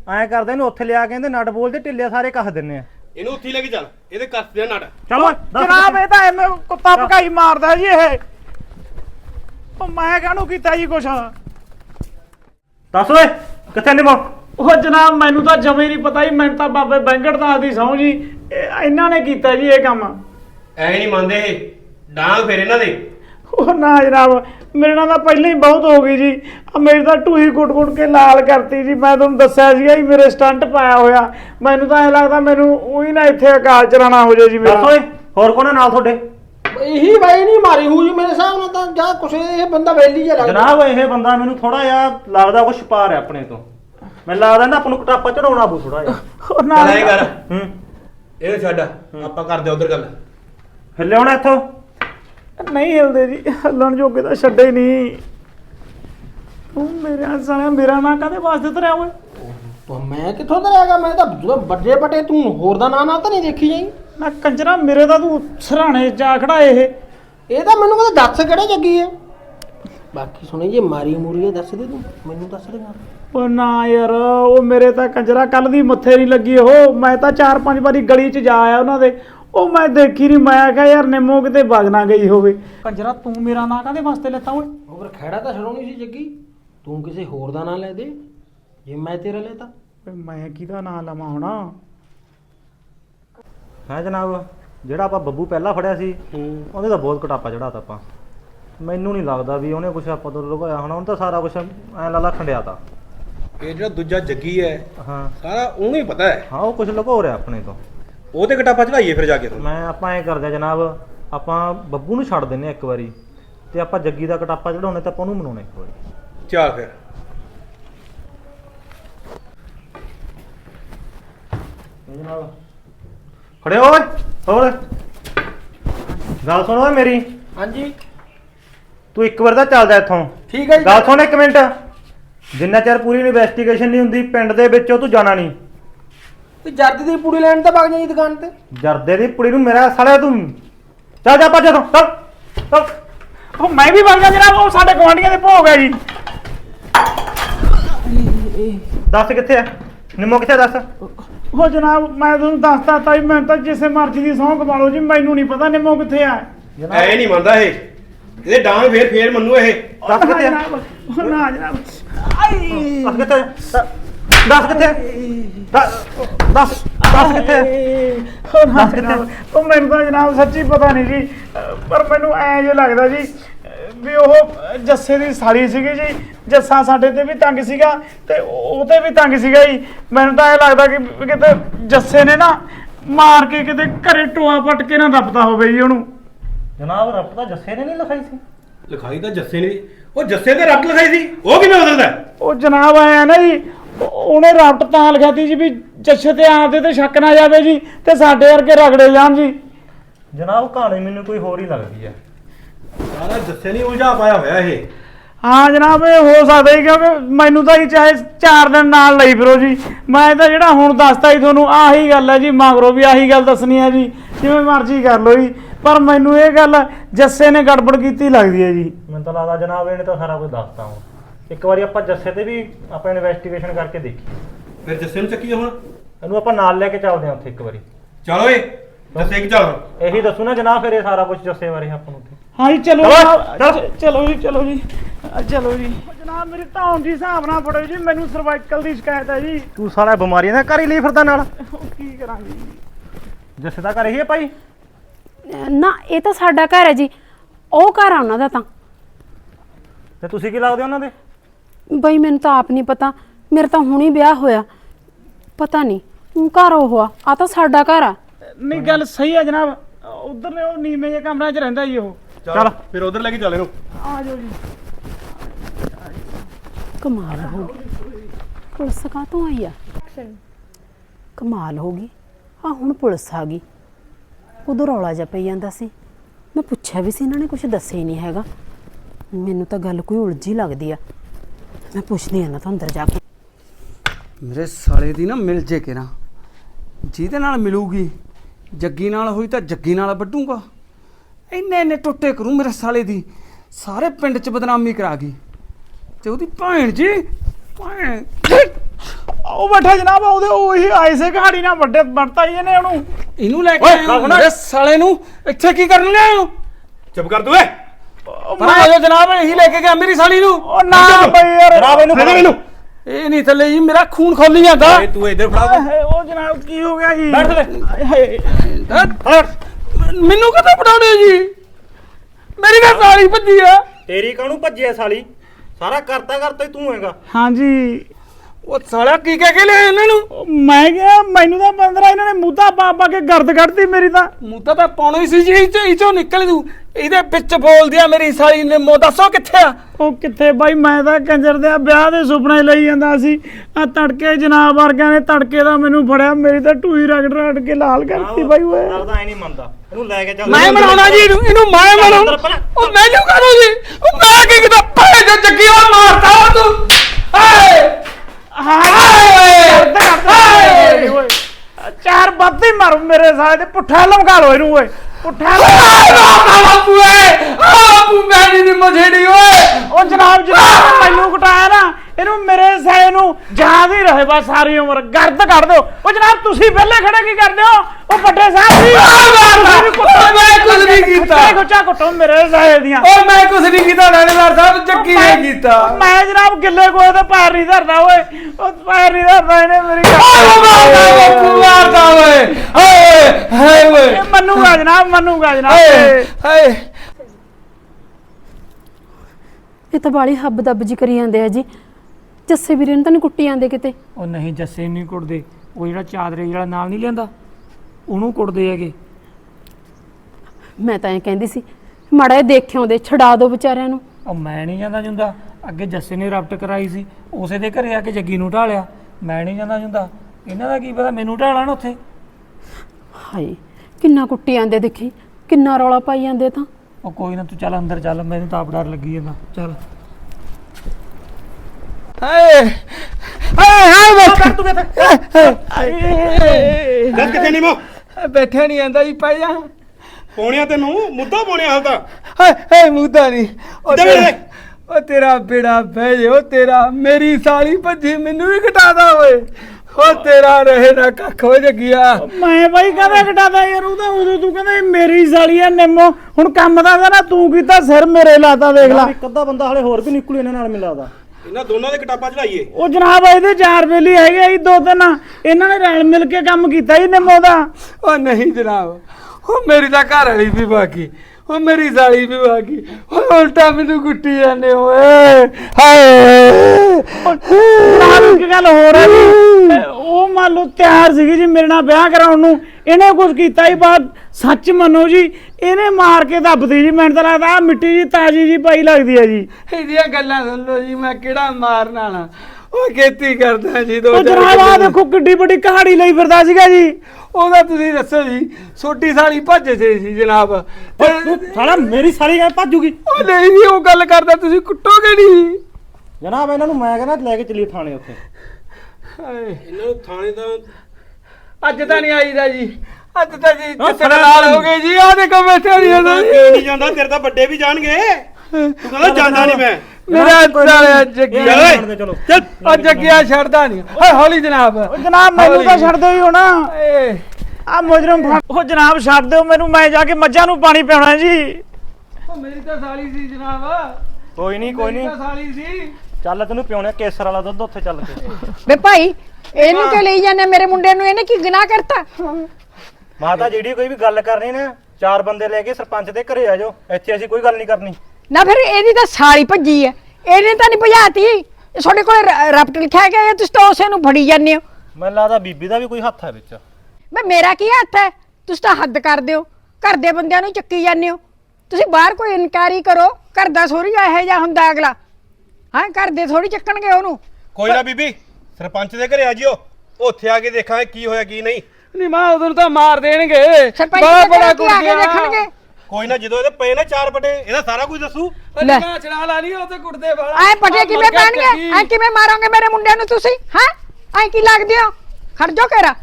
ਐਂ ਕਰਦੇ ਇਹਨੂੰ ਉੱਥੇ ਲਿਆ ਕੇ ਕਹਿੰਦੇ ਨਟ ਬੋਲ ਤੇ ਢਿੱਲੇ ਸਾਰੇ ਕੱਖ ਦਿੰਨੇ ਆ। ਇਹਨੂੰ ਉੱਥੇ ਹੀ ਲੈ ਕੇ ਚੱਲ। ਇਹਦੇ ਕੱਸ ਦੇ ਨੜ ਚਲੋ ਜਨਾਬ ਇਹ ਤਾਂ ਐਵੇਂ ਕੁੱਤਾ ਭਕਾਈ ਮਾਰਦਾ ਜੀ ਇਹ। ਉਹ ਮੈਂ ਕਾਹਨੂੰ ਕੀਤਾ ਜੀ ਕੁਛ? ਦੱਸ ਓਏ ਕਿੱਥੇ ਨਿੰਮੋ ਉਹ ਜਨਾਬ ਮੈਨੂੰ ਤਾਂ ਜਮੇ ਨਹੀਂ ਪਤਾ ਜੀ ਮੈਨੂੰ ਤਾਂ ਬਾਬੇ ਬੈਂਕਟ ਦਾ ਦੀ ਸਹੁੰ ਜੀ। ਇਹ- ਇਹਨਾਂ ਨੇ ਕੀਤਾ ਜੀ ਇਹ ਕੰਮ। ਐ ਨਹੀਂ ਮੰਨਦੇ ਇਹ ਡਾਂਗ ਫੇਰ ਇਹਨਾਂ ਦੇ। ਉਹ ਨਾ ਜਨਾਬ ਮੇਰੇ ਨਾਲ ਤਾਂ ਪਹਿਲਾਂ ਹੀ ਬਹੁਤ ਹੋ ਗਈ ਜੀ। ਆ ਮੇਰੀ ਤਾਂ ਟੂਹੀ ਕੁੱਟ-ਕੁੱਟ ਕੇ ਲਾਲ ਕਰਤੀ ਜੀ। ਮੈਂ ਤੁਹਾਨੂੰ ਦੱਸਿਆ ਸੀਗਾ ਜੀ ਮੇਰੇ ਸਟੰਟ ਪਾਇਆ ਹੋਇਆ। ਮੈਨੂੰ ਤਾਂ ਐ ਲੱਗਦਾ ਮੈਨੂੰ ਉਹੀ ਨਾ ਇੱਥੇ ਅਕਾਲ ਚਲਾਣਾ ਹੋ ਜਾਏ ਜੀ ਦੱਸ ਮੇਰਾ ਓਏ ਹੋਰ ਕੋਣ ਨਾਲ ਤੁਹਾਡੇ? ਇਹੀ ਬਾਈ ਨਹੀਂ ਮਾਰੀ ਹੂ ਜੀ ਮੇਰੇ ਹਿਸਾਬ ਨਾਲ ਤਾਂ ਜਾਂ ਕੁਛ ਇਹ ਬੰਦਾ ਵੈਲੀ ਜਿਹਾ ਲੱਗਦਾ। ਜਨਾਬ ਇਹ ਬੰਦਾ ਮੈਨੂੰ ਥੋੜਾ ਜਿਹਾ ਲੱਗਦਾ ਕੁਛ ਛੁਪਾ ਰਿਹਾ ਆਪਣੇ ਤੋਂ। ਮੈਨੂੰ ਲੱਗਦਾ ਨਾ ਆਪਾਂ ਨੂੰ ਕਟਾਪਾ ਚੜਾਉਣਾ ਪਊ ਥੋੜਾ ਜਿਹਾ। ਚੱਲ ਐ ਕਰ। ਹੂੰ। ਇਹਨੂੰ ਛੱਡ ਆਪਾਂ ਕਰਦੇ ਉਧਰ ਗੱਲ। ਹਿੱਲੇ ਹੁਣ ਇੱਥੋਂ? ਨਹੀਂ ਹਿਲਦੇ ਜੀ ਹੱਲਣ ਜੋਗੇ ਤਾਂ ਛੱਡੇ ਹੀ ਨਹੀਂ। ਉਹ ਮੇਰੇ ਸਾਲਿਆ ਮੇਰਾ ਨਾਂ ਕਾਦੇ ਵਾਸਤੇ ਧਰਿਆ ਓਏ? ਉਹ ਮੈਂ ਕਿੱਥੋਂ ਦਾ ਮੈਂ ਤਾਂ ਜਦੋਂ ਵੱਡੇ ਵੱਡੇ ਤੂੰ ਹੋਰ ਦਾ ਨਾਂ ਨਾ ਤਾਂ ਨਹੀਂ ਦੇਖੀ ਜਾਈ। ਨਾ ਕੰਜਰਾ ਮੇਰੇ ਤਾਂ ਤੂੰ ਸਰਾਣੇ ਜਾ ਖੜਾ ਇਹ। ਇਹ ਤਾਂ ਮੈਨੂੰ ਕਹਿੰਦਾ ਦੱਸ ਕਿਹੜੇ ਜੱਗੀ ਹੈ ਬਾਕੀ ਸੁਣੀ ਜੇ ਮਾਰੀ ਮੂਰੀ ਹੈ ਦੱਸ ਦੇ ਤੂੰ ਮੈਨੂੰ ਦੱਸ ਦੇ ਨਾ ਉਹ ਨਾ ਯਾਰ ਉਹ ਮੇਰੇ ਤਾਂ ਕੰਜਰਾ ਕੱਲ ਦੀ ਮੱਥੇ ਨਹੀਂ ਲੱਗੀ ਉਹ। ਮੈਂ ਤਾਂ ਚਾਰ ਪੰਜ ਵਾਰੀ ਗਲੀ 'ਚ ਜਾ ਆਇਆ ਉਹਨਾਂ ਦੇ। ਉਹ ਮੈਂ ਦੇਖੀ ਨਹੀਂ ਮੈਂ ਕਿਹਾ ਯਾਰ ਨਿੰਮੋ ਕਿਤੇ ਵਗ ਨਾ ਗਈ ਹੋਵੇ। ਕੰਜਰਾ ਤੂੰ ਮੇਰਾ ਨਾਂ ਕਾਦੇ ਵਾਸਤੇ ਲੈਤਾ ਓਏ? ਉਹ ਫਿਰ ਖੜਾ ਤਾਂ ਛਡਾਉਣੀ ਸੀ ਜੱਗੀ। ਤੂੰ ਕਿਸੇ ਹੋਰ ਦਾ ਨਾਂ ਲੈ ਦੇ ਜੇ ਮੈਂ ਤੇਰਾ ਲੈਤਾ। ਓਏ ਮੈਂ ਕਿਹਦਾ ਨਾਂ ਲਵਾਂ ਹੁਣ? ਹੈ ਜਨਾਬ ਜਿਹੜਾ ਆਪਾਂ ਬੱਬੂ ਪਹਿਲਾਂ ਫੜਿਆ ਸੀ ਉਹਦੇ ਤਾਂ ਬਹੁਤ ਕਟਾਪਾ ਚੜਾਤਾ ਆਪਾਂ। ਮੈਨੂੰ ਨਹੀਂ ਲੱਗਦਾ ਵੀ ਉਹਨੇ ਕੁਛ ਆਪਾਂ ਤੋਂ ਲੁਕਾਇਆ ਹੋਣਾ ਉਹਨੇ ਤਾਂ ਸਾਰਾ ਕੁਛ ਐ ਲਾਲਾ ਖੰਡਿਆਤਾ। ਇਹ ਜਿਹੜਾ ਦੂਜਾ ਜੱਗੀ ਹੈ ਹਾਂ। ਸਾਰਾ ਉਹਨੂੰ ਹੀ ਪਤਾ ਹੈ। ਹਾਂ ਉਹ ਕੁਛ ਲੁਕੋ ਰਿਹਾ ਆਪਣੇ ਤੋਂ। ਉਹ ਤੇ ਕਟਾਪਾ ਚੜਾਈਏ ਫਿਰ ਜਾ ਕੇ ਮੈਂ ਆਪਾਂ ਐ ਕਰਦੇ ਆ ਜਨਾਬ ਆਪਾਂ ਬੱਬੂ ਨੂੰ ਛੱਡ ਦਿੰਨੇ ਆ ਇੱਕ ਵਾਰੀ ਤੇ ਆਪਾਂ ਜੱਗੀ ਦਾ ਕਟਾਪਾ ਚੜਾਉਣੇ ਤਾਂ ਆਪਾਂ ਉਹਨੂੰ ਮਨਾਉਣੇ ਇੱਕ ਵਾਰੀ। ਚੱਲ ਫਿਰ। ਇਹ ਜਨਾਬ ਖੜੇ ਹੋ ਓਏ ਹੋਰ। ਗੱਲ ਸੁਣ ਓਏ ਮੇਰੀ। ਹਾਂਜੀ। ਤੂੰ ਇੱਕ ਵਾਰ ਤਾਂ ਚੱਲਦਾ ਇੱਥੋਂ। ਠੀਕ ਹੈ ਜੀ। ਗੱਲ ਸੁਣ ਇੱਕ ਮਿੰਟ। ਜਿੰਨਾ ਚਿਰ ਪੂਰੀ ਇਨਵੈਸਟੀਗੇਸ਼ਨ ਨਹੀਂ ਹੁੰਦੀ ਪਿੰਡ ਦੇ ਵਿੱਚੋਂ ਤੂੰ ਜਾਣਾ ਨਹੀਂ। ਤੇ ਜੱਜ ਦੀ ਪੂੜੀ ਲੈਣ ਤਾਂ ਵਗ ਜਾਈ ਦੁਕਾਨ ਤੇ। ਜਰਦੇ ਦੀ ਪੁੜੀ ਨੂੰ ਮੇਰਾ ਸਾਲਿਆ ਤੂੰ। ਚੱਲ ਜਾ ਭੱਜ ਤੂੰ ਚੱਲ ਚੱਲ। ਉਹ ਮੈਂ ਵੀ ਵਗ ਜਾ ਜਨਾਬ ਉਹ ਸਾਡੇ ਗਵਾਂਢੀਆਂ ਦੇ ਭੋਗ ਹੈ ਜੀ। ਦੱਸ ਕਿੱਥੇ ਆ? ਨਿੰਮੋ ਕਿੱਥੇ ਆ ਦੱਸ? ਉਹ ਜਨਾਬ ਮੈਂ ਤੁਹਾਨੂੰ ਦੱਸਤਾ ਤਾਂ ਜੀ ਮੈਂ ਤਾਂ ਜਿਸੇ ਮਰਜ਼ੀ ਦੀ ਕਮਾ ਲਓ ਜੀ ਮੈਨੂੰ ਨਹੀਂ ਪਤਾ ਨਿੰਮੋ ਕਿੱਥੇ ਆ। ਐ ਨਹੀਂ ਮੰਨਦਾ ਇਹ। ਇਹਦੇ ਡਾਂਗ ਫੇਰ ਫੇਰ ਮੰਨੂ ਇਹ। ਦੱਸ ਕਿੱਥੇ ਆ? ਉਹ ਨਾ ਜਨਾਬ ਆਈ। ਦੱਸ ਕਿੱਥੇ? ਆ? ਦੱਸ ਕਿੱਥੇ? ਆ? ਦੱਸ ਦੱਸ ਦੱਸ ਕਿੱਥੇ? ਆ? ਉਹ ਨਾ ਜਨਾਬ, ਉਹ ਮੈਨੂੰ ਤਾਂ ਜਨਾਬ ਸੱਚੀ ਪਤਾ ਨਹੀਂ ਜੀ ਅਹ ਪਰ ਮੈਨੂੰ ਐ ਜੇ ਲੱਗਦਾ ਜੀ ਵੀ ਉਹ ਜੱਸੇ ਦੀ ਸਾਲੀ ਸੀਗੀ ਜੀ। ਜੱਸਾ ਸਾਡੇ ਤੇ ਵੀ ਤੰਗ ਸੀਗਾ ਤੇ ਉਹ ਤੇ ਵੀ ਤੰਗ ਸੀਗਾ ਜੀ। ਮੈਨੂੰ ਤਾਂ ਐ ਲੱਗਦਾ ਕਿ ਕਿਤੇ ਜੱਸੇ ਨੇ ਨਾ ਮਾਰ ਕੇ ਕਿਤੇ ਘਰੇ ਟੋਆ ਪੱਟ ਕੇ ਨਾ ਦੱਬਦਾ ਹੋਵੇ ਜੀ ਉਹਨੂੰ। ਜਨਾਬ ਰੱਬ ਤਾਂ ਜੱਸੇ ਨੇ ਨਹੀਂ ਲਿਖਾਈ ਸੀ। ਲਿਖਾਈ ਤਾਂ ਜੱਸੇ ਨੇ ਉਹ ਜੱਸੇ ਤੇ ਰੱਬ ਲਿਖਾਈ ਸੀ। ਉਹ ਕਿਵੇਂ ਬਦਲਦਾ ਉਹ ਜਨਾਬ ਆਇਆ ਨਾ ਜੀ ਉਹ- ਉਹਨੇ ਰਾਬਟ ਤਾਂ ਲਿਖਾਤੀ ਜੀ ਵੀ ਜੱਸੇ ਤੇ ਆਪਦੇ ਤੇ ਸ਼ੱਕ ਨਾ ਜਾਵੇ ਜੀ ਤੇ ਸਾਡੇ ਵਰਗੇ ਰਗੜੇ ਜਾਣ ਜੀ। ਜਨਾਬ ਕਹਾਣੀ ਮੈਨੂੰ ਕੋਈ ਹੋਰ ਹੀ ਲੱਗਦੀ ਹੈ ਸਾਰਾ ਜੱਸੇ ਨੇ ਉਲਝਾ ਪਾਇਆ ਹੋਇਆ ਇਹ। ਹਾਂ ਜਨਾਬ ਇਹ ਹੋ ਸਕਦਾ ਹੀ ਕਿਉਂਕਿ ਮੈਨੂੰ ਤਾਂ ਹੀ ਚਾਹੇ 4 ਦਿਨ ਨਾਲ ਲਈ ਫਿਰੋ ਜੀ। ਮੈਂ ਤਾਂ ਜਿਹੜਾ ਹੁਣ ਦੱਸਤਾ ਹੀ ਤੁਹਾਨੂੰ ਆਹੀ ਗੱਲ ਹੈ ਜੀ ਮਗਰੋਂ ਵੀ ਆਹੀ ਗੱਲ ਦੱਸਣੀ ਹੈ ਜੀ। ਜਿਵੇਂ ਮਰਜ਼ੀ ਕਰ ਲਓ ਜੀ ਪਰ ਮੈਨੂੰ ਇਹ ਗੱਲ ਜੱਸੇ ਨੇ ਗੜਬੜ ਕੀਤੀ ਲੱਗਦੀ ਹੈ ਜੀ। ਮੈਨੂੰ ਤਾਂ ਲੱਗਦਾ ਜਨਾਬ ਇਹਨੇ ਤਾਂ ਸਾਰਾ ਕੁਝ ਦੱਸਤਾ ਹੁਣ। ਇੱਕ ਵਾਰੀ ਆਪਾਂ ਜੱਸੇ ਤੇ ਵੀ ਆਪਾਂ ਇਨਵੈਸਟੀਗੇਸ਼ਨ ਕਰਕੇ ਦੇਖੀ ਫਿਰ ਜੱਸੇ ਨੂੰ ਚੱਕੀਏ ਹੁਣ? ਇਹਨੂੰ ਆਪਾਂ ਨਾਲ ਲੈ ਕੇ ਚੱਲਦੇ ਹਾਂ ਉੱਥੇ ਇੱਕ ਵਾਰੀ। ਚਲ ਓਏ ਦੱਸੇ ਕਿ ਚੱਲ। ਇਹੀ ਦੱਸੂ ਨਾ ਜਨਾਬ ਫਿਰ ਇਹ ਸਾਰਾ ਕੁਝ ਜੱਸੇ ਬਾਰੇ ਆਪਾਂ ਨੂੰ ਉੱਥੇ। ਹਾਂ ਜੀ ਚਲੋ। ਚਲੋ, ਜਨਾਬ, ਜੀ ਚਲੋ ਜੀ। ਚਲੋ ਜੀ। ਜਨਾਬ ਮੇਰੀ ਧੌਣ ਦੀ ਹਿਸਾਬ ਨਾਲ ਫੜੋ ਜੀ ਮੈਨੂੰ ਸਰਵਾਈਕਲ ਦੀ ਸ਼ਿਕਾਇਤ ਹੈ ਜੀ। ਤੂੰ ਸਾਰਾ ਬਿਮਾਰੀਆਂ ਦਾ ਘਰ ਹੀ ਲਈ ਫਿਰਦਾ ਨਾਲ। ਉਹ ਕੀ ਕਰਾਂਗੇ ਜੀ? ਜੱਸੇ ਦਾ ਘਰ ਇਹੀ ਹੈ ਭਾਈ? ਨਾ ਇਹ ਤਾਂ ਸਾਡਾ ਘਰ ਹੈ ਜੀ। ਉਹ ਘਰ ਆ ਉਹਨਾਂ ਦਾ ਤਾਂ। ਤੇ ਤੁਸੀਂ ਕੀ ਲੱਗਦੇ ਹੋ ਉਹਨਾਂ ਦੇ? ਬਈ ਮੈਨੂੰ ਤਾਂ ਆਪ ਨਹੀਂ ਪਤਾ। ਮੇਰਾ ਤਾਂ ਹੁਣੀ ਵਿਆਹ ਹੋਇਆ। ਪਤਾ ਨਹੀਂ ਘਰ ਉਹ ਆ। ਆ ਤਾਂ ਸਾਡਾ ਘਰ ਆ। ਨਹੀਂ ਗੱਲ ਸਹੀ ਹੈ ਜਨਾਬ। ਉਧਰ ਨੇ ਉਹ ਨੀਵੇਂ ਜਿਹੇ ਕਮਰਿਆਂ 'ਚ ਰਹਿੰਦਾ ਜੀ ਉਹ। ਚੱਲ। ਫਿਰ ਉਧਰ ਲੈ ਕੇ ਚੱਲ ਇਹਨੂੰ। ਆ ਜਾਓ ਜੀ। ਕਮਾਲ ਹੋ ਗਈ। ਪੁਲਿਸ ਕਾ ਤੋਂ ਆਈ ਆ? ਕਮਾਲ ਹੋ ਗਈ। ਆ ਹੁਣ ਪੁਲਿਸ ਆ ਗਈ। ਉਦੋਂ ਰੌਲਾ ਜਿਹਾ ਪਈ ਜਾਂਦਾ ਸੀ। ਮੈਂ ਪੁੱਛਿਆ ਵੀ ਸੀ ਇਹਨਾਂ ਨੇ ਕੁਝ ਦੱਸਿਆ ਹੀ ਨਹੀਂ ਹੈਗਾ। ਮੈਨੂੰ ਤਾਂ ਗੱਲ ਕੋਈ ਉਲਝੀ ਲੱਗਦੀ ਆ। ਮੈਂ ਪੁੱਛਦੀ ਆ ਨਾ ਤਾਂ ਅੰਦਰ ਜਾ ਕੇ। ਮੇਰੇ ਸਾਲੇ ਦੀ ਨਾ ਮਿਲ ਜੇ ਕੇ ਨਾ। ਜਿਹਦੇ ਨਾਲ ਮਿਲੂਗੀ ਜੱਗੀ ਨਾਲ ਹੋਈ ਤਾਂ ਜੱਗੀ ਨਾਲ ਵੱਢੂਗਾ। ਇੰਨੇ ਇੰਨੇ ਟੁੱਟੇ ਕਰੂ ਮੇਰੇ ਸਾਲੇ ਦੀ। ਸਾਰੇ ਪਿੰਡ 'ਚ ਬਦਨਾਮੀ ਕਰਾ ਗਈ। ਤੇ ਉਹਦੀ ਭੈਣ ਜੀ ਭੈਣ ਉਹ ਬੈਠਾ ਜਨਾਬ ਉਹਦੇ ਉਹੀ ਆਏ ਸੇ ਕਹਾੜੀ ਨਾਲ ਵੱਡੇ ਵੜਤਾ ਜੀ ਇਹਨੇ ਉਹਨੂੰ। ਇਹਨੂੰ ਲੈ ਕੇ ਓਏ, ਮੇਰੇ ਸਾਲੇ ਨੂੰ। ਇੱਥੇ ਕੀ ਕਰਨ ਲਿਆਏ ਹੋ ਚੁੱਪ ਕਰ ਤੂੰ ਏ ਉਹ ਪਰ ਆਜੋ ਜਨਾਬ ਇਹੀ ਲੈ ਕੇ ਗਿਆ ਮੇਰੀ ਸਾਲੀ ਨੂੰ। ਉਹ ਨਾ ਬਈ ਯਾਰ। ਜਨਾਬ ਇਹਨੂੰ ਫੜੋ। ਇਹਨੂੰ। ਇਹ ਨਹੀਂ ਥੱਲੇ ਜੀ ਮੇਰਾ ਖੂਨ ਖੋਲੀ ਜਾਂਦਾ ਤੂੰ ਇੱਧਰ ਫੜਾ। ਦੇ ਹਾਏ, ਉਹ ਜਨਾਬ ਕੀ ਹੋ ਗਿਆ ਜੀ? ਬੈਠ ਥੱਲੇ। ਹਾਏ, ਹਾਏ। ਮੈਨੂੰ ਕਿੱਥੇ ਪਟਾਉਣੇ ਜੀ? ਮੇਰੀ ਤਾਂ ਸਾਲੀ ਭੱਜੀ ਆ। ਤੇਰੀ ਕਾਹਨੂੰ ਭੱਜਿਆ ਸਾਲੀ? ਸਾਰਾ ਕਰਤਾ ਕਰਤਾ ਹੀ ਤੂੰ ਹੈਗਾ। ਹਾਂਜੀ। ਉਹ ਸਾਲਾ ਕੀ ਕਹਿ ਕੇ ਲਿਆ ਇਹਨਾਂ ਨੂੰ? ਉਹ ਮੈਂ ਕਿਹਾ ਮੈਨੂੰ ਤਾਂ ਬੰਦਰਾ ਇਹਨਾਂ ਨੇ ਮੁੱਦਾ ਪਾ ਪਾ ਕੇ ਗਰਦ ਕੱਢਤੀ ਮੇਰੀ ਤਾਂ। ਮੂਤਾ ਤਾਂ ਪਾਉਣਾ ਹੀ ਸੀ ਜੀ ਇਹ ਚੋਂ- ਇਹ ਚੋਂ ਨਿਕਲ ਜੂ। ਇਹਦੇ ਵਿੱਚ ਬੋਲਦੀ ਆ ਮੇਰੀ ਸਾਲੀ ਨੇ ਮੋ ਦੱਸੋ ਕਿੱਥੇ ਆ? ਉਹ ਕਿੱਥੇ ਬਾਈ ਮੈਂ ਤਾਂ ਕੰਜਰ ਦੇ ਵਿਆਹ ਦੇ ਸੁਪਨੇ ਲਈ ਜਾਂਦਾ ਸੀ। ਆ ਤੜਕੇ ਜਨਾਬ ਵਰਗਿਆਂ ਨੇ ਤੜਕੇ ਦਾ ਮੈਨੂੰ ਫੜਿਆ ਮੇਰੀ ਤਾਂ ਟੂਈ ਰਗੜ ਰਗੜ ਕੇ ਲਾਲ ਕਰਤੀ ਬਾਈ ਓਏ। ਲੱਗਦਾ ਐ ਨਹੀਂ ਮੰਨਦਾ। ਇਹਨੂੰ ਲੈ ਕੇ ਚੱਲ। ਮੈਂ ਮਨਾਉਣਾ ਜੀ ਇਹਨੂੰ ਇਹਨੂੰ ਮੈਂ ਮਨਾਉਣਾ। ਉਹ ਮੈਨੂੰ ਕਰੋ ਜੀ? ਉਹ ਮੈਂ ਕੀ ਕਿਤਾ? ਪਏ ਜੋ ਜੱਗੀ ਉਹ ਤੂੰ ਹਾਏ ਹਾਏ ਚਾਰ ਬੱਤੇ ਮਾਰੂ ਮੇਰੇ ਸਾਲੇ ਤੇ ਪੁੱਠਾ ਲਮਕਾ ਲੋ ਇਹਨੂੰ ਓਏ, ਪੁੱਠਾ ਲਮਕਾ ਹਾਏ ਬਾਪੂ ਏ ਬਾਪੂ ਮੈਨੀ ਦੀ ਮਝੇੜੀ ਓਏ ਉਹ ਜਨਾਬ ਜਨਾਬ ਮੈਨੂੰ ਕਟਾਇਆ ਨਾ ਇਹਨੂੰ ਮੇਰੇ ਸਾਲੇ ਨੂੰ ਯਾਦ ਹੀ ਰਹੇ ਬਸ ਸਾਰੀ ਉਮਰ ਗਰਦ ਕੱਢ ਦਿਓ। ਉਹ ਜਨਾਬ ਤੁਸੀਂ ਪਹਿਲੇ ਖੜੇ ਕੀ ਕਰਦੇ ਹੋ? ਉਹ ਵੱਡੇ ਸਾਹਿਬ ਜੀ। ਤੁਸੀਂ ਕੁੱਟੋ। ਮੈਂ ਕੁਝ ਨਹੀਂ ਕੀਤਾ। ਕੁੱਤੇ। ਗੁੱਚਾ ਕੁੱਟੋ ਮੇਰੇ ਸਾਲੇ ਦੀਆਂ। ਓ ਮੈਂ ਕੁਝ ਨਹੀਂ ਕੀਤਾ ਲਾਣੇਦਾਰ ਸਾਹਿਬ ਜੱਗੀ ਨੇ ਕੀਤਾ। ਮੈਂ ਜਨਾਬ ਗਿੱਲੇ ਕੋਏ ਤੇ ਪੈਰ ਨਹੀਂ ਧਰਦਾ ਓਏ। ਉਹ ਪੈਰ ਨਹੀਂ ਧਰਦਾ ਇਹਨੇ ਮੇਰੀ ਆਹ ਮਾਰਦਾ ਬਾਪੂ ਮਾਰਦਾ ਓਏ। ਹਾਏ ਹਾਏ ਓਏ। ਇਹ ਮੰਨੂਗਾ ਜਨਾਬ ਮੰਨੂਗਾ ਜਨਾਬ। ਹਾਏ ਹਾਏ। ਇਹ ਤਾਂ ਬਾਲੀ ਹੱਬ ਦੱਬ ਜੀ ਕਰੀ ਜਾਂਦੇ ਆ ਜੀ। ਜੱਸੇ ਵੀਰੇ ਨੂੰ ਤਾਂ ਨਹੀਂ ਕੁੱਟੀ ਜਾਂਦੇ ਕਿਤੇ? ਉਹ ਨਹੀਂ ਜੱਸੇ ਨਹੀਂ ਕੁੱਟਦੇ। ਉਹ ਜਿਹੜਾ ਚਾਦਰੇ ਜਿਹੜਾ ਨਾਲ ਨਹੀਂ ਲੈਂਦਾ ਉਹਨੂੰ ਕੁੱਟਦੇ ਹੈਗੇ। ਮੈਂ ਤਾਂ ਐਂ ਕਹਿੰਦੀ ਸੀ ਮਾੜਾ ਜਿਹਾ ਦੇਖ ਆਉਂਦੇ ਛਡਾ ਦਿਓ ਵਿਚਾਰਿਆਂ ਨੂੰ। ਉਹ ਮੈਂ ਨਹੀਂ ਜਾਂਦਾ ਜੁੰਦਾ। ਅੱਗੇ ਜੱਸੇ ਨੇ ਰਪਟ ਕਰਾਈ ਸੀ ਉਸੇ ਦੇ ਘਰੇ ਆ ਕੇ ਜੱਗੀ ਨੂੰ ਢਾਲਿਆ। ਮੈਂ ਨਹੀਂ ਜਾਂਦਾ ਜੁੰਦਾ। ਇਹਨਾਂ ਦਾ ਕੀ ਪਤਾ ਮੈਨੂੰ ਢਾਲਣ ਉੱਥੇ। ਹਾਏ ਕਿੰਨਾ ਕੁੱਟੀ ਜਾਂਦੇ ਦੇਖੀ ਕਿੰਨਾ ਰੌਲਾ ਪਾਈ ਜਾਂਦੇ ਤਾਂ। ਉਹ ਕੋਈ ਨਾ ਤੂੰ ਚੱਲ ਅੰਦਰ ਚੱਲ ਮੈਨੂੰ ਤਾਂ ਆਪ ਡਰ ਲੱਗੀ ਜਾਂਦਾ। ਚੱਲ। ਹਾਏ ਹਾਏ ਹਾਏ ਬੈਠ। ਤੂੰ ਦੱਸ ਕਿੱਥੇ ਨਹੀਂ ਮੋ ਬੈਠਿਆ ਨਹੀਂ ਆਂਦਾ ਜੀ ਪੈ ਜਾ। ਪੌਣਿਆ ਤੈਨੂੰ? ਮੁੱਦਾ ਪੌਣਿਆ ਤਾਂ ਹਾਏ ਹਾਏ ਮੁੱਦਾ ਨਹੀਂ ਉਹ। ਤੇਰਾ- ਉਹ ਤੇਰਾ ਬੇੜਾ ਬਹਿ ਜੇ ਉਹ ਤੇਰਾ ਮੇਰੀ ਸਾਲੀ ਭੱਜੀ ਮੈਨੂੰ ਵੀ ਘਟਾਦਾ ਓਏ। ਉਹ ਤੇਰਾ ਰਹੇ ਨਾ ਕੱਖ ਹੋ ਜਗਿਆ ਮੈਂ ਬਾਈ ਕਹਦਾ ਘਟਾਦਾ ਯਾਰ ਉਹਦਾ ਉਦੋਂ ਤੂੰ ਕਹਿੰਦਾ ਮੇਰੀ ਸਾਲੀ ਆ ਨਿੰਮੋ। ਹੁਣ ਕੰਮ ਦਾ ਨਾ ਤੂੰ ਕੀਤਾ ਸਿਰ ਮੇਰੇ ਲਾਤਾ ਦੇਖ ਲੈ। ਇੱਕ ਅੱਧਾ ਬੰਦਾ ਹਲੇ ਹੋਰ ਵੀ ਨਿਕਲੂ ਇਹਨਾਂ ਨਾਲ ਮੈਨੂੰ ਲੱਗਦਾ ਇਹਨਾਂ ਦੋਨਾਂ ਦੇ ਕਿਤਾਬਾਂ ਚੜਾਈਏ ਉਹ ਜਨਾਬ ਇਹਦੇ ਚਾਰ ਵੇਲੀ ਹੈਗੇ ਸੀ ਦੋ ਤਿੰਨ। ਇਹਨਾਂ ਨੇ ਰਲ ਮਿਲ ਕੇ ਕੰਮ ਕੀਤਾ ਹੀ ਨਿੰਮੋ ਦਾ। ਉਹ ਨਹੀਂ ਜਨਾਬ ਉਹ ਮੇਰੀ ਤਾਂ ਘਰ ਵਾਲੀ ਵੀ ਬਾਕੀ ਉਹ ਮੇਰੀ ਸਾਲੀ ਵੀ ਬਾਕੀ। ਉਹ ਉਲਟਾ ਮੈਨੂੰ ਗੁੱਟੀ ਜਾਂਦੇ ਓਏ ਹਾਏ। ਜਨਾਬ ਇੱਕ ਗੱਲ ਹੋਰ ਹੈ ਜੀ ਇਹ ਉਹ ਮੰਨ ਲਓ ਤਿਆਰ ਸੀਗੀ ਜੀ ਮੇਰੇ ਨਾਲ ਵਿਆਹ ਕਰਾਉਣ ਨੂੰ। ਇਹਨੇ ਕੁਝ ਕੀਤਾ ਹੀ ਬਾਤ ਸੱਚ ਮੰਨੋ ਜੀ ਇਹਨੇ ਮਾਰ ਕੇ ਦੱਬਦੀ ਜੀ ਮੈਨੂੰ ਤਾਂ ਲੱਗਦਾ ਆਹ ਮਿੱਟੀ ਜੀ ਤਾਜੀ ਜੀ ਪਾਈ ਲੱਗਦੀ ਹੈ ਜੀ। ਇਹਦੀਆਂ ਗੱਲਾਂ ਸੁਣ ਲਓ ਜੀ ਮੈਂ ਕਿਹੜਾ ਮਾਰਨ ਵਾਲਾ। ਉਹ ਖੇਤੀ ਕਰਦਾ ਜੀ ਦੋ ਉਹ ਚਾਰ ਜਨਾਬ ਆ ਕਿੱਲੇ। ਦੇਖੋ ਕਿੱਡੀ ਵੱਡੀ ਕਹਾੜੀ ਲਈ ਫਿਰਦਾ ਸੀਗਾ ਜੀ। ਉਹਦਾ ਤੁਸੀਂ ਦੱਸੋ ਜੀ ਛੋਟੀ ਸਾਲੀ ਭੱਜ ਜੇ ਸੀ ਜਨਾਬ। ਤੇ- ਸਾਲਾ ਮੇਰੀ ਸਾਲੀ ਕਿਵੇਂ ਭੱਜੂਗੀ? ਉਹ ਨਹੀਂ ਜੀ ਉਹ ਗੱਲ ਕਰਦਾ ਤੁਸੀਂ ਕੁੱਟੋਗੇ ਨਹੀਂ? ਜਨਾਬ ਇਹਨਾਂ ਨੂੰ ਮੈਂ ਕਹਿੰਦਾ ਲੈ ਕੇ ਚੱਲੀਏ ਥਾਣੇ ਉੱਥੇ। ਹਾਏ। ਇਹਨਾਂ ਨੂੰ ਥਾਣੇ ਦਾ ਅੱਜ ਤਾਂ ਨਹੀਂ ਆਈਦਾ ਜੀ। ਅੱਜ ਤਾਂ ਜੀ ਜਿੱਥੇ ਨਾਲ ਹੋ ਗਏ ਜੀ? ਆ ਦੇਖੋ ਬੈਠੇ ਨਹੀਂ ਕਿਉਂ ਨਹੀਂ ਜਾਂਦਾ ਤੇਰੇ ਤਾਂ ਵੱਡੇ ਵੀ ਜਾਣਗੇ। ਤੂੰ ਕਹਿੰਦਾ ਜਾਂਦਾ ਨਹੀਂ ਮੈਂ। ਮੇਰਾ ਸਾਲਿਆ ਜੱਗੀ ਚੱਲ। ਓਏ। ਉਹ ਜੱਗਿਆ ਛੱਡਦਾ ਨਹੀਂ। ਹਾਏ ਹੌਲੀ ਜਨਾਬ। ਉਹ ਜਨਾਬ ਮੈਨੂੰ ਤਾਂ ਛੱਡ ਦਿਓ ਹੀ ਹੁਣ। ਏ ਆ ਮੁਜਰਮ ਉਹ ਜਨਾਬ ਛੱਡ ਦਿਓ ਮੈਨੂੰ ਮੈਂ ਜਾ ਕੇ ਮੱਝਾਂ ਨੂੰ ਪਾਣੀ ਪਿਆਉਣਾ ਜੀ। ਉਹ ਮੇਰੀ ਤਾਂ ਸਾਲੀ ਸੀ ਜਨਾਬ। ਕੋਈ ਨਹੀਂ ਕੋਈ ਨਹੀਂ। ਸਾਲੀ ਸੀ। ਚੱਲ ਤੈਨੂੰ ਪਿਉਣੇ ਕੇਸਰ ਵਾਲਾ ਦੁੱਧ ਉੱਥੇ ਚੱਲ ਕੇ। ਵੇ ਭਾਈ ਇਹਨੂੰ ਕਿ ਲਈ ਜਾਂਦੇ ਮੇਰੇ ਮੁੰਡੇ ਨੂੰ ਇਹਨੇ ਕੀ ਗੁਨਾਹ ਕਰਤਾ? ਮਾਤਾ ਜਿਹੜੀ ਕੋਈ ਵੀ ਗੱਲ ਕਰਨੀ ਨਾ ਚਾਰ ਬੰਦੇ ਲੈ ਕੇ ਸਰਪੰਚ ਦੇ ਘਰੇ ਆ ਜਾਓ। ਇੱਥੇ ਅਸੀਂ ਕੋਈ ਗੱਲ ਨਹੀਂ ਕਰਨੀ। ਨਾ ਫਿਰ ਇਹਦੀ ਤਾਂ ਸਾਲੀ ਭੱਜੀ ਐ ਇਹਨੇ ਤਾਂ ਨਹੀਂ ਭਜਾਤੀ। ਇਹ ਤੁਹਾਡੇ ਕੋਲ ਰ- ਰਪਟ ਲਿਖਿਆ ਗਿਆ ਹੈ, ਤੁਸੀਂ ਤਾਂ ਉਸੇ ਨੂੰ ਫੜੀ ਜਾਂਦੇ ਹੋ। ਮੈਨੂੰ ਲੱਗਦਾ ਬੀਬੀ ਦਾ ਵੀ ਕੋਈ ਹੱਥ ਹੈ ਵਿੱਚ। ਮੈਂ ਮੇਰਾ ਕੀ ਹੱਥ ਹੈ? ਤੁਸੀਂ ਤਾਂ ਹੱਦ ਕਰ ਦਿਓ। ਘਰ ਦੇ ਬੰਦਿਆਂ ਨੂੰ ਚੱਕੀ ਜਾਂਦੇ ਹੋ। ਤੁਸੀਂ ਬਾਹਰ ਕੋਈ ਇਨਕਾਰੀ ਕਰੋ। ਘਰ ਦਾ ਸੋਰੀ ਇਹੋ ਜਿਹਾ ਹੁੰਦਾ ਅਗਲਾ। ਹਾਂ ਘਰ ਦੇ ਥੋੜੀ ਚੱਕਣਗੇ ਉਹਨੂੰ। ਕੋਈ ਨਾ ਬੀਬੀ ਸਰਪੰਚ ਦੇ ਘਰੇ ਆ ਜਿਓ। ਉੱਥੇ ਆ ਕੇ ਦੇਖਾਂਗੇ ਕੀ ਹੋਇਆ ਕੀ ਨਹੀਂ। ਨਹੀਂ ਮਾਂ ਉਦੋਂ ਤਾਂ ਮਾਰ ਦੇਣਗੇ। ਸਰਪੰਚ ਬੜਾ ਦੇ ਬੜਾ ਘਰੇ ਆ ਕੇ। ਦੇਖਣਗੇ? ਕੋਈ ਨਾ ਜਦੋਂ ਇਹਦੇ ਪਏ ਨੇ ਚਾਰ ਪਟੇ ਇਹਦਾ ਸਾਰਾ ਕੁਝ ਦੱਸੂ। ਲੈ। ਮੈਂ ਚੜਾ ਲਾ ਲਈ ਉਹ ਤੇ ਕੁੱਟਦੇ ਵਾਲਾ। ਐ ਪਟੇ ਕਿਵੇਂ ਪੈਣਗੇ? ਐ ਕਿਵੇਂ ਮਾਰੋਗੇ ਮੇਰੇ ਮੁੰਡਿਆਂ ਨੂੰ ਤੁਸੀਂ? ਹਾਂ? ਐ ਕੀ ਲੱਗਦੇ ਹੋ? ਖੜ ਜਾ ਕੇਰਾ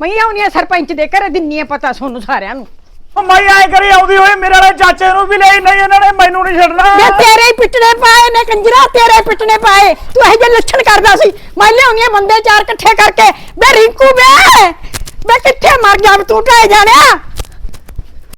ਮੈਂ ਆਉਣੀ ਆ ਸਰਪੰਚ ਦੇ ਘਰੇ ਦਿੰਨੀ ਆ ਪਤਾ ਤੁਹਾਨੂੰ ਸਾਰਿਆਂ ਨੂੰ। ਉਹ ਮੈਂ ਐ ਕਰੀ ਆਉਂਦੀ ਹੋਈ ਮੇਰੇ ਵਾਲੇ ਚਾਚੇ ਨੂੰ ਵੀ ਲਈ ਨਹੀਂ, ਇਹਨਾਂ ਨੇ ਮੈਨੂੰ ਨਹੀਂ ਛੱਡਣਾ। ਤੇਰੇ ਹੀ ਪਿੱਟਣੇ ਪਾਏ ਨੇ, ਕੰਜਰਾ ਤੇਰੇ ਪਿੱਟਣੇ ਪਾਏ। ਤੂੰ ਇਹ ਜਿਹੇ ਲੱਛਣ ਕਰਦਾ ਸੀ। ਮੈਂ ਲਿਆਉਣੀ ਆ ਬੰਦੇ ਚਾਰ ਇਕੱਠੇ ਕਰਕੇ। ਵੇ ਰਿੰਕੂ ਵੇ ਵੇ ਕਿੱਥੇ ਮਰ ਜਾ ਤੂੰ ਢਾਏ ਜਾਣਿਆ।